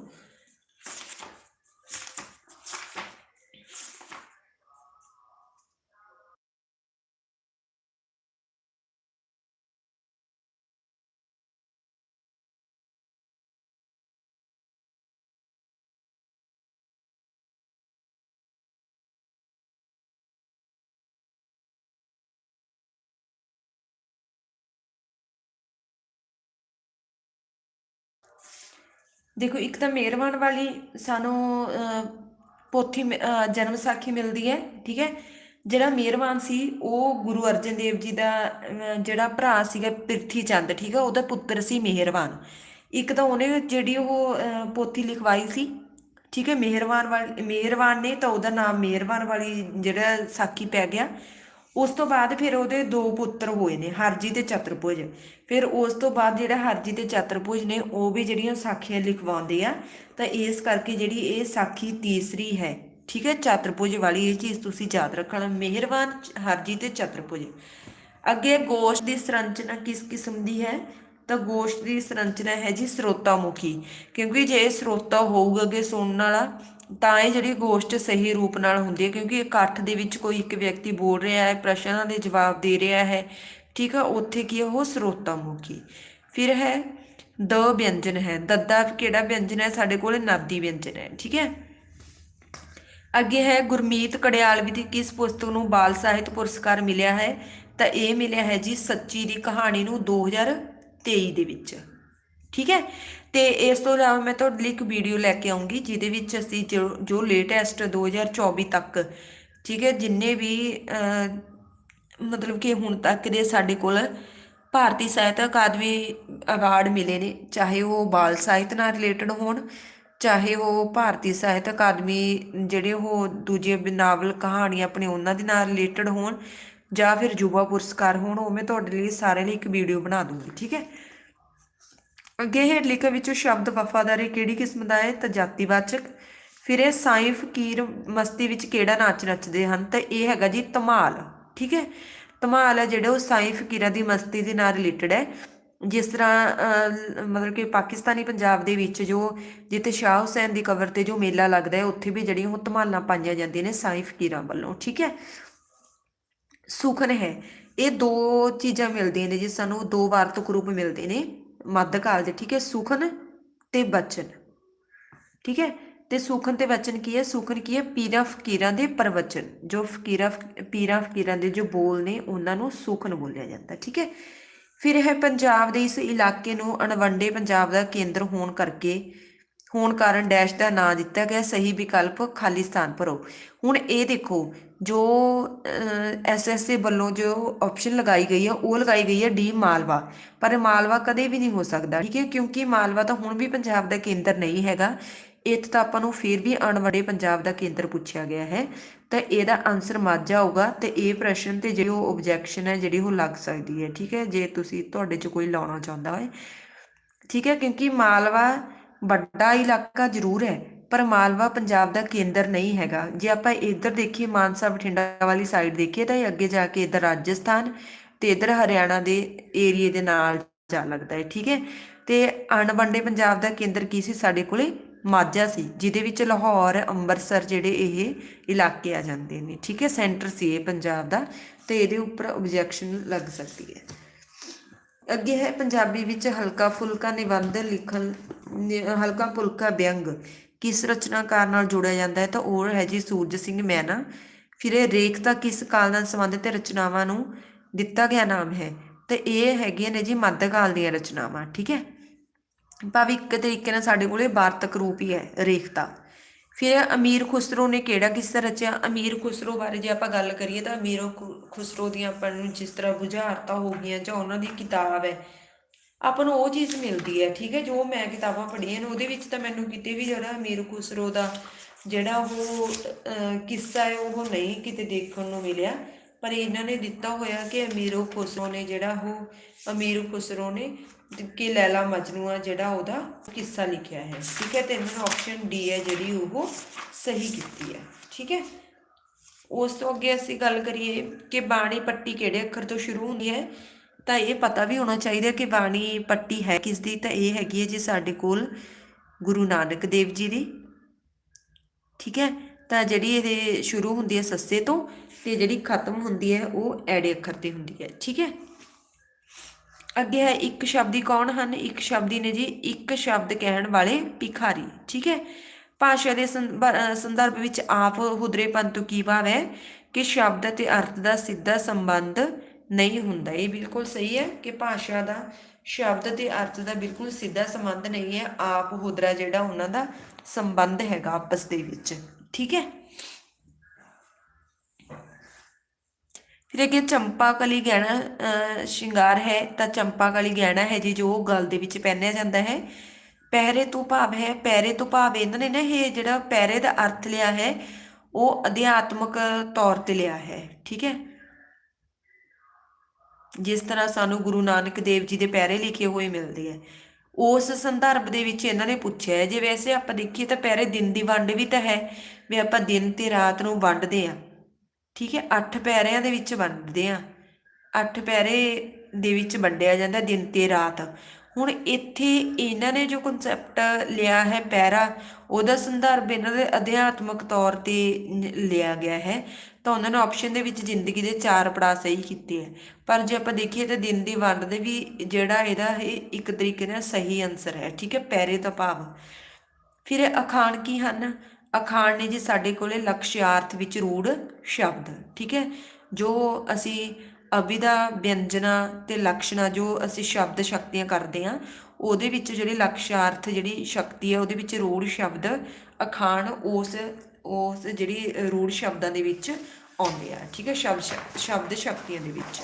ਦੇਖੋ, ਇੱਕ ਤਾਂ ਮਿਹਰਬਾਨ ਵਾਲੀ ਸਾਨੂੰ ਪੋਥੀ ਮ- ਜਨਮ ਸਾਖੀ ਮਿਲਦੀ ਹੈ, ਠੀਕ ਹੈ? ਜਿਹੜਾ ਮਿਹਰਬਾਨ ਸੀ, ਉਹ ਗੁਰੂ ਅਰਜਨ ਦੇਵ ਜੀ ਦਾ ਜਿਹੜਾ ਭਰਾ ਸੀਗਾ ਪ੍ਰਿਥੀ ਚੰਦ ਠੀਕ ਹੈ? ਉਹਦਾ ਪੁੱਤਰ ਸੀ ਮਿਹਰਬਾਨ। ਇੱਕ ਤਾਂ ਉਹਨੇ ਜਿਹੜੀ ਉਹ ਪੋਥੀ ਲਿਖਵਾਈ ਸੀ, ਠੀਕ ਹੈ? ਮਿਹਰਬਾਨ ਵਾਲੀ, ਮਿਹਰਬਾਨ ਨੇ ਤਾਂ ਉਹਦਾ ਨਾਮ ਮਿਹਰਬਾਨ ਵਾਲੀ ਜਿਹੜਾ ਸਾਖੀ ਪੈ ਗਿਆ। ਉਸ ਤੋਂ ਬਾਅਦ ਫਿਰ ਉਹਦੇ ਦੋ ਪੁੱਤਰ ਹੋਏ ਨੇ, ਹਰਜੀ ਤੇ ਚਤਰਭੁਜ। ਫਿਰ ਉਸ ਤੋਂ ਬਾਅਦ ਜਿਹੜਾ ਹਰਜੀ ਤੇ ਚਤਰਭੁਜ ਨੇ, ਉਹ ਵੀ ਜਿਹੜੀਆਂ ਸਾਖੀਆਂ ਲਿਖਵਾਉਂਦੇ ਆ, ਤਾਂ ਇਸ ਕਰਕੇ ਜਿਹੜੀ ਇਹ ਸਾਖੀ ਤੀਸਰੀ ਹੈ, ਠੀਕ ਹੈ? ਚਤਰਭੁਜ ਵਾਲੀ ਇਹ ਚੀਜ਼ ਤੁਸੀਂ ਯਾਦ ਰੱਖਣਾ, ਮਿਹਰਬਾਨ ਹਰਜੀ ਤੇ ਚਤਰਭੁਜ। ਅੱਗੇ ਗੋਸ਼ ਦੀ ਸੰਰਚਨਾ ਕਿਸ ਕਿਸਮ ਦੀ ਹੈ? ਤਾਂ ਗੋਸ਼ ਦੀ ਸੰਰਚਨਾ ਹੈ ਜੀ ਸਰੋਤਾ ਮੁਖੀ ਕਿਉਂਕਿ ਜੇ ਸਰੋਤਾ ਹੋਊਗਾ ਅੱਗੇ ਸੁਣਨ ਵਾਲਾ ਤਾਂ ਇਹ ਜਿਹੜੀ ਗੋਸ਼ਟ ਸਹੀ ਰੂਪ ਨਾਲ ਹੁੰਦੀ ਹੈ, ਕਿਉਂਕਿ ਇਕੱਠ ਦੇ ਵਿੱਚ ਕੋਈ ਇੱਕ ਵਿਅਕਤੀ ਬੋਲ ਰਿਹਾ ਹੈ, ਪ੍ਰਸ਼ਨਾਂ ਦੇ ਜਵਾਬ ਦੇ ਰਿਹਾ ਹੈ, ਠੀਕ ਹੈ ਉੱਥੇ ਕੀ ਹੈ ਉਹ ਸਰੋਤਾ ਮੁਖੀ। ਫਿਰ ਹੈ ਦ ਵਿਅੰਜਨ ਹੈ। ਦੱਦਾ ਕਿਹੜਾ ਵਿਅੰਜਨ ਹੈ? ਸਾਡੇ ਕੋਲ ਨਾਦੀ ਵਿਅੰਜਨ ਹੈ, ਠੀਕ ਹੈ? ਅੱਗੇ ਹੈ ਗੁਰਮੀਤ ਕੜਿਆਲਵੀ ਦੀ ਕਿਸ ਪੁਸਤਕ ਨੂੰ ਬਾਲ ਸਾਹਿਤ ਪੁਰਸਕਾਰ ਮਿਲਿਆ ਹੈ? ਤਾਂ ਇਹ ਮਿਲਿਆ ਹੈ ਜੀ ਸੱਚੀ ਦੀ ਕਹਾਣੀ ਨੂੰ 2023 ਦੇ ਵਿੱਚ, ਠੀਕ ਹੈ? ਤੇ ਇਸ ਤੋਂ ਇਲਾਵਾ ਮੈਂ ਤੁਹਾਡੇ ਲਈ ਇੱਕ ਵੀਡੀਓ ਲੈ ਕੇ ਆਉਂਗੀ, ਜਿਹਦੇ ਵਿੱਚ ਅਸੀਂ ਜੋ ਜੋ ਲੇਟੈਸਟ 2024 ਤੱਕ, ਠੀਕ ਹੈ, ਜਿੰਨੇ ਵੀ ਮਤਲਬ ਕਿ ਹੁਣ ਤੱਕ ਦੇ ਸਾਡੇ ਕੋਲ ਭਾਰਤੀ ਸਾਹਿਤ ਅਕਾਦਮੀ ਅਵਾਰਡ ਮਿਲੇ ਨੇ, ਚਾਹੇ ਉਹ ਬਾਲ ਸਾਹਿਤ ਨਾਲ ਰਿਲੇਟਡ ਹੋਣ, ਚਾਹੇ ਉਹ ਭਾਰਤੀ ਸਾਹਿਤ ਅਕਾਦਮੀ ਜਿਹੜੇ ਉਹ ਦੂਜੇ ਨਾਵਲ ਕਹਾਣੀਆਂ ਆਪਣੇ ਉਹਨਾਂ ਦੇ ਨਾਲ ਰਿਲੇਟਡ ਹੋਣ, ਜਾਂ ਫਿਰ ਯੁਵਾ ਪੁਰਸਕਾਰ ਹੋਣ, ਉਹ ਮੈਂ ਤੁਹਾਡੇ ਲਈ ਸਾਰੇ ਲਈ ਇੱਕ ਵੀਡੀਓ ਬਣਾ ਦੂੰਗੀ, ਠੀਕ ਹੈ। ਅੱਗੇ ਹੇਠ ਲਿਖੇ ਵਿੱਚੋਂ ਸ਼ਬਦ ਵਫਾਦਾਰੀ ਕਿਹੜੀ ਕਿਸਮ ਦਾ ਹੈ? ਤਾਂ ਜਾਤੀਵਾਚਕ। ਫਿਰ ਇਹ ਸਾਈਂ ਫਕੀਰ ਮਸਤੀ ਵਿੱਚ ਕਿਹੜਾ ਨਾਚ ਨੱਚਦੇ ਹਨ? ਤਾਂ ਇਹ ਹੈਗਾ ਜੀ ਧਮਾਲ, ਠੀਕ ਹੈ? ਧਮਾਲ ਹੈ ਜਿਹੜਾ ਉਹ ਸਾਈਂ ਫਕੀਰਾਂ ਦੀ ਮਸਤੀ ਦੇ ਨਾਲ ਰਿਲੇਟਡ ਹੈ। ਜਿਸ ਤਰ੍ਹਾਂ ਮਤਲਬ ਕਿ ਪਾਕਿਸਤਾਨੀ ਪੰਜਾਬ ਦੇ ਵਿੱਚ ਜੋ ਜਿੱਥੇ ਸ਼ਾਹ ਹੁਸੈਨ ਦੀ ਕਬਰ ਤੇ ਜੋ ਮੇਲਾ ਲੱਗਦਾ ਹੈ, ਉੱਥੇ ਵੀ ਜਿਹੜੀਆਂ ਉਹ ਧਮਾਲਾਂ ਪਾਈਆਂ ਜਾਂਦੀਆਂ ਨੇ ਸਾਈਂ ਫਕੀਰਾਂ ਵੱਲੋਂ, ਠੀਕ ਹੈ? ਸੁਖਨ ਹੈ। ਇਹ ਦੋ ਚੀਜ਼ਾਂ ਮਿਲਦੀਆਂ ਨੇ ਜੀ, ਸਾਨੂੰ ਦੋ ਵਾਰਤਕ ਰੂਪ ਮਿਲਦੇ ਨੇ। ਮੱਧਕਾਲ ਦੇ, ਠੀਕ ਹੈ, ਸੁਖਨ ਤੇ ਬਚਨ। ਠੀਕ ਹੈ, ਤੇ ਸੁਖਨ ਤੇ ਵਚਨ ਕੀ ਹੈ? ਸੁਖਨ ਕੀ ਹੈ? ਪੀਰਾਂ ਫਕੀਰਾਂ ਦੇ ਪ੍ਰਵਚਨ, ਜੋ ਫਕੀਰਾਂ ਪੀਰਾਂ ਫਕੀਰਾਂ ਦੇ ਜੋ ਬੋਲ ਨੇ, ਉਹਨਾਂ ਨੂੰ ਸੁਖਨ ਬੋਲਿਆ ਜਾਂਦਾ, ਠੀਕ ਹੈ। ਫਿਰ ਇਹ ਪੰਜਾਬ ਦੇ ਇਸ ਇਲਾਕੇ ਨੂੰ ਅਣਵੰਡੇ ਪੰਜਾਬ ਦਾ ਕੇਂਦਰ ਹੋਣ ਕਰਕੇ ਹੋਣ ਕਾਰਨ ਡੈਸ਼ ਦਾ ਨਾਂ ਦਿੱਤਾ ਗਿਆ, ਸਹੀ ਵਿਕਲਪ ਖਾਲੀ ਸਥਾਨ ਭਰੋ। ਹੁਣ ਇਹ ਦੇਖੋ, ਜੋ ਐਸਐਸਏ ਵੱਲੋਂ ਜੋ ਆਪਸ਼ਨ ਲਗਾਈ ਗਈ ਹੈ ਉਹ ਲਗਾਈ ਗਈ ਹੈ ਡੀ ਮਾਲਵਾ। ਪਰ ਮਾਲਵਾ ਕਦੇ ਵੀ ਨਹੀਂ ਹੋ ਸਕਦਾ, ਠੀਕ ਹੈ? ਕਿਉਂਕਿ ਮਾਲਵਾ ਤਾਂ ਹੁਣ ਵੀ ਪੰਜਾਬ ਦਾ ਕੇਂਦਰ ਨਹੀਂ ਹੈਗਾ। ਇੱਥੇ ਤਾਂ ਆਪਾਂ ਨੂੰ ਫਿਰ ਵੀ ਅਣਵੜੇ ਪੰਜਾਬ ਦਾ ਕੇਂਦਰ ਪੁੱਛਿਆ ਗਿਆ ਹੈ। ਤਾਂ ਇਹਦਾ ਆਨਸਰ ਮਾਝਾ ਹੋਊਗਾ ਤੇ ਇਹ ਪ੍ਰਸ਼ਨ ਤੇ ਜਿਹੜੀ ਉਹ ਆਬਜੈਕਸ਼ਨ ਹੈ, ਜਿਹੜੀ ਉਹ ਲੱਗ ਸਕਦੀ ਹੈ, ਠੀਕ ਹੈ? ਜੇ ਤੁਸੀਂ ਤੁਹਾਡੇ 'ਚ ਕੋਈ ਲਾਉਣਾ ਚਾਹੁੰਦਾ ਹੋਏ ਠੀਕ ਹੈ? ਕਿਉਂਕਿ ਮਾਲਵਾ ਵੱਡਾ ਇਲਾਕਾ ਜ਼ਰੂਰ ਹੈ, ਪਰ ਮਾਲਵਾ ਪੰਜਾਬ ਦਾ ਕੇਂਦਰ ਨਹੀਂ ਹੈਗਾ। ਜੇ ਆਪਾਂ ਇੱਧਰ ਦੇਖੀਏ, ਮਾਨਸਾ ਬਠਿੰਡਾ ਵਾਲੀ ਸਾਈਡ ਦੇਖੀਏ ਤਾਂ ਇਹ ਅੱਗੇ ਜਾ ਕੇ ਇੱਧਰ ਰਾਜਸਥਾਨ ਤੇ ਇੱਧਰ ਹਰਿਆਣਾ ਦੇ ਏਰੀਏ ਦੇ ਨਾਲ ਜਾ ਲੱਗਦਾ ਹੈ, ਠੀਕ ਹੈ? ਤੇ ਅਣਵੰਡੇ ਪੰਜਾਬ ਦਾ ਕੇਂਦਰ ਕੀ ਸੀ? ਸਾਡੇ ਕੋਲੇ ਮਾਝਾ ਸੀ, ਜਿਹਦੇ ਵਿੱਚ ਲਾਹੌਰ, ਅੰਮ੍ਰਿਤਸਰ ਜਿਹੜੇ ਇਹ ਇਲਾਕੇ ਆ ਜਾਂਦੇ ਨੇ, ਠੀਕ ਹੈ? ਸੈਂਟਰ ਸੀ ਇਹ ਪੰਜਾਬ ਦਾ ਤੇ ਇਹਦੇ ਉੱਪਰ ਆਬਜੈਕਸ਼ਨ ਲੱਗ ਸਕਦੀ ਹੈ। ਅੱਗੇ ਹੈ ਪੰਜਾਬੀ ਵਿੱਚ ਹਲਕਾ ਫੁਲਕਾ ਨਿਬੰਧ ਲਿਖਣ, ਨਿ- ਹਲਕਾ ਫੁਲਕਾ ਵਿਅੰਗ। ਕਿਸ ਰਚਨਾਕਾਰ ਨਾਲ ਜੋੜਿਆ ਜਾਂਦਾ ਹੈ? ਤਾਂ ਉਹ ਹੈ ਜੀ ਸੂਰਜ ਸਿੰਘ ਮੈਨਾ। ਫਿਰ ਇਹ ਰੇਖਤਾ ਕਿਸ ਕਾਲ ਨਾਲ ਸੰਬੰਧਿਤ ਰਚਨਾਵਾਂ ਨੂੰ ਦਿੱਤਾ ਗਿਆ ਨਾਮ ਹੈ। ਤੇ ਇਹ ਹੈਗੀਆਂ ਨੇ ਜੀ ਮੱਧਕਾਲ ਦੀਆਂ ਰਚਨਾਵਾਂ, ਠੀਕ ਹੈ? ਭਾਵੇਂ ਇੱਕ ਤਰੀਕੇ ਨਾਲ ਸਾਡੇ ਕੋਲੇ ਵਾਰਤਕ ਰੂਪ ਹੀ ਹੈ ਰੇਖਤਾ ਫਿਰ ਅਮੀਰ ਖੁਸਰੋ ਨੇ ਕਿਹੜਾ ਕਿੱਸਾ ਰਚਿਆ? ਅਮੀਰ ਖੁਸਰੋ ਬਾਰੇ ਜੇ ਆਪਾਂ ਗੱਲ ਕਰੀਏ ਤਾਂ ਅਮੀਰ ਖੁ- ਖੁਸਰੋ ਦੀਆਂ ਆਪਾਂ ਨੂੰ ਜਿਸ ਤਰ੍ਹਾਂ ਬੁਝਾਰਤਾਂ ਹੋ ਗਈਆਂ ਜਾਂ ਉਹਨਾਂ ਦੀ ਕਿਤਾਬ ਹੈ, ਆਪਾਂ ਨੂੰ ਉਹ ਚੀਜ਼ ਮਿਲਦੀ ਹੈ, ਠੀਕ ਹੈ? ਜੋ ਮੈਂ ਕਿਤਾਬਾਂ ਪੜ੍ਹੀਆਂ ਨੇ, ਉਹਦੇ ਵਿੱਚ ਤਾਂ ਮੈਨੂੰ ਕਿਤੇ ਵੀ ਜਿਹੜਾ ਅਮੀਰ ਖੁਸਰੋ ਦਾ ਜਿਹੜਾ ਉਹ ਕਿੱਸਾ ਹੈ, ਉਹ ਨਹੀਂ ਕਿਤੇ ਦੇਖਣ ਨੂੰ ਮਿਲਿਆ। ਪਰ ਇਹਨਾਂ ਨੇ ਦਿੱਤਾ ਹੋਇਆ ਕਿ ਅਮੀਰੋ ਖੁਸਰੋ ਨੇ ਜਿਹੜਾ ਉਹ, ਅਮੀਰ ਖੁਸਰੋ ਨੇ ਕਿ ਲੈਲਾ ਮਜਨੂ ਆ ਜਿਹੜਾ ਉਹਦਾ ਕਿੱਸਾ ਲਿਖਿਆ ਹੈ। ਠੀਕ ਹੈ, ਤੇ ਇਹਨਾਂ ਨੇ ਆਪਸ਼ਨ ਡੀ ਹੈ ਜਿਹੜੀ ਉਹ ਸਹੀ ਕੀਤੀ ਹੈ। ਠੀਕ ਹੈ, ਉਸ ਤੋਂ ਅੱਗੇ ਅਸੀਂ ਗੱਲ ਕਰੀਏ ਕਿ ਬਾਣੀ ਪੱਟੀ ਕਿਹੜੇ ਅੱਖਰ ਤੋਂ ਸ਼ੁਰੂ ਹੁੰਦੀ ਹੈ। ਤਾਂ ਇਹ ਪਤਾ ਵੀ ਹੋਣਾ ਚਾਹੀਦਾ ਕਿ ਬਾਣੀ ਪੱਟੀ ਹੈ ਕਿਸ ਦੀ ਤਾਂ ਇਹ ਹੈਗੀ ਹੈ ਜੀ ਸਾਡੇ ਕੋਲ ਗੁਰੂ ਨਾਨਕ ਦੇਵ ਜੀ ਦੀ। ਠੀਕ ਹੈ, ਤਾਂ ਜਿਹੜੀ ਇਹ ਸ਼ੁਰੂ ਹੁੰਦੀ ਹੈ ਸੱਸੇ ਤੋਂ, ਤੇ ਜਿਹੜੀ ਖਤਮ ਹੁੰਦੀ ਹੈ ਉਹ ਐੜੇ ਅੱਖਰ ਤੇ ਹੁੰਦੀ ਹੈ। ਠੀਕ ਹੈ ਅੱਗੇ ਹੈ ਇੱਕ ਸ਼ਬਦੀ ਕੌਣ ਹਨ? ਇੱਕ ਸ਼ਬਦੀ ਨੇ ਜੀ ਇੱਕ ਸ਼ਬਦ ਕਹਿਣ ਵਾਲੇ ਭਿਖਾਰੀ, ਠੀਕ ਹੈ? ਭਾਸ਼ਾ ਦੇ ਸੰਭ- ਸੰਦਰਭ ਵਿੱਚ ਆਪ ਹੁਦਰੇਪਨ ਤੋਂ ਕੀ ਭਾਵ ਹੈ? ਕਿ ਸ਼ਬਦ ਅਤੇ ਅਰਥ ਦਾ ਸਿੱਧਾ ਸੰਬੰਧ ਨਹੀਂ ਹੁੰਦਾ। ਇਹ ਬਿਲਕੁਲ ਸਹੀ ਹੈ ਕਿ ਭਾਸ਼ਾ ਦਾ ਸ਼ਬਦ ਤੇ ਅਰਥ ਦਾ ਬਿਲਕੁਲ ਸਿੱਧਾ ਸੰਬੰਧ ਨਹੀਂ ਹੈ। ਆਪ ਹੁਦਰਾ ਜਿਹੜਾ ਉਹਨਾਂ ਦਾ ਸੰਬੰਧ ਹੈਗਾ ਆਪਸ ਦੇ ਵਿੱਚ, ਠੀਕ ਹੈ? ਫਿਰ ਅੱਗੇ ਚੰਪਾ ਕਲੀ ਗਹਿਣਾ ਅਹ, ਸ਼ਿੰਗਾਰ ਹੈ ਤਾਂ ਚੰਪਾ ਕਲੀ ਗਹਿਣਾ ਹੈ ਜੀ ਜੋ ਗਲ ਦੇ ਵਿੱਚ ਪਹਿਨਿਆ ਜਾਂਦਾ ਹੈ। ਪਹਿਰੇ ਤੋਂ ਭਾਵ ਹੈ ਪਹਿਰੇ ਤੋਂ ਭਾਵ ਇਹਨਾਂ ਨੇ ਨਾ ਇਹ ਜਿਹੜਾ ਪਹਿਰੇ ਦਾ ਅਰਥ ਲਿਆ ਹੈ ਉਹ ਅਧਿਆਤਮਕ ਤੌਰ ਤੇ ਲਿਆ ਹੈ ਠੀਕ ਹੈ? ਜਿਸ ਤਰ੍ਹਾਂ ਸਾਨੂੰ ਗੁਰੂ ਨਾਨਕ ਦੇਵ ਜੀ ਦੇ ਪਹਿਰੇ ਲਿਖੇ ਹੋਏ ਮਿਲਦੇ ਹੈ। ਉਸ ਸੰਦਰਭ ਦੇ ਵਿੱਚ ਇਹਨਾਂ ਨੇ ਪੁੱਛਿਆ ਹੈ, ਜੇ ਵੈਸੇ ਆਪਾਂ ਦੇਖੀਏ ਤਾਂ ਪਹਿਰੇ ਦਿਨ ਦੀ ਵੰਡ ਵੀ ਤਾਂ ਹੈ ਵੀ ਆਪਾਂ ਦਿਨ ਤੇ ਰਾਤ ਨੂੰ ਵੰਡਦੇ ਆ ਠੀਕ ਹੈ, ਅੱਠ ਪੈਰਿਆਂ ਦੇ ਵਿੱਚ ਵੰਡਦੇ ਆ ਅੱਠ ਪੈਰੇ ਦੇ ਵਿੱਚ ਵੰਡਿਆ ਜਾਂਦਾ ਦਿਨ ਤੇ ਰਾਤ। ਹੁਣ ਇੱਥੇ ਇਹਨਾਂ ਨੇ ਜੋ ਕਨਸੈਪਟ ਲਿਆ ਹੈ ਪੈਰਾ, ਉਹਦਾ ਸੰਦਰਭ ਇਹਨਾਂ ਦੇ ਅਧਿਆਤਮਕ ਤੌਰ ਤੇ ਲਿਆ ਗਿਆ ਹੈ। ਤਾਂ ਉਹਨਾਂ ਨੇ ਆਪਸ਼ਨ ਦੇ ਵਿੱਚ ਜ਼ਿੰਦਗੀ ਦੇ ਚਾਰ ਪੜਾਅ ਸਹੀ ਕੀਤੇ ਹੈ। ਪਰ ਜੇ ਆਪਾਂ ਦੇਖੀਏ ਤਾਂ ਦਿਨ ਦੀ ਵੰਡ ਦੇ ਵੀ ਜਿਹੜਾ ਇਹਦਾ ਇਹ ਇੱਕ ਤਰੀਕੇ ਨਾਲ ਸਹੀ ਆਨਸਰ ਹੈ। ਠੀਕ ਹੈ, ਪੈਰੇ ਦਾ ਭਾਵ। ਫਿਰ ਅਖਾਣ ਕੀ ਹਨ? ਅਖਾਣ ਨੇ ਜੀ ਸਾਡੇ ਕੋਲੇ ਲਕਸ਼ਯਾਰਥ ਵਿੱਚ ਰੂੜ ਸ਼ਬਦ, ਠੀਕ ਹੈ? ਜੋ ਅਸੀਂ ਅਭਿਦਾ ਵਿਅੰਜਨਾ ਤੇ ਲਕਸ਼ਣਾ ਜੋ ਅਸੀਂ ਸ਼ਬਦ ਸ਼ਕਤੀਆਂ ਕਰਦੇ ਆ ਉਹਦੇ ਵਿੱਚ ਜਿਹੜੇ ਲਕਸ਼ਾਰਥ ਜਿਹੜੀ ਸ਼ਕਤੀ ਹੈ, ਉਹਦੇ ਵਿੱਚ ਰੂੜ ਸ਼ਬਦ, ਅਖਾਣ ਉਸ ਉਸ ਜਿਹੜੀ ਰੂੜ ਸ਼ਬਦਾਂ ਦੇ ਵਿੱਚ ਆਉਂਦੇ ਆ, ਠੀਕ ਹੈ? ਸ਼ਬਦ ਸ਼ਬਦ ਸ਼ਕਤੀਆਂ ਦੇ ਵਿੱਚ।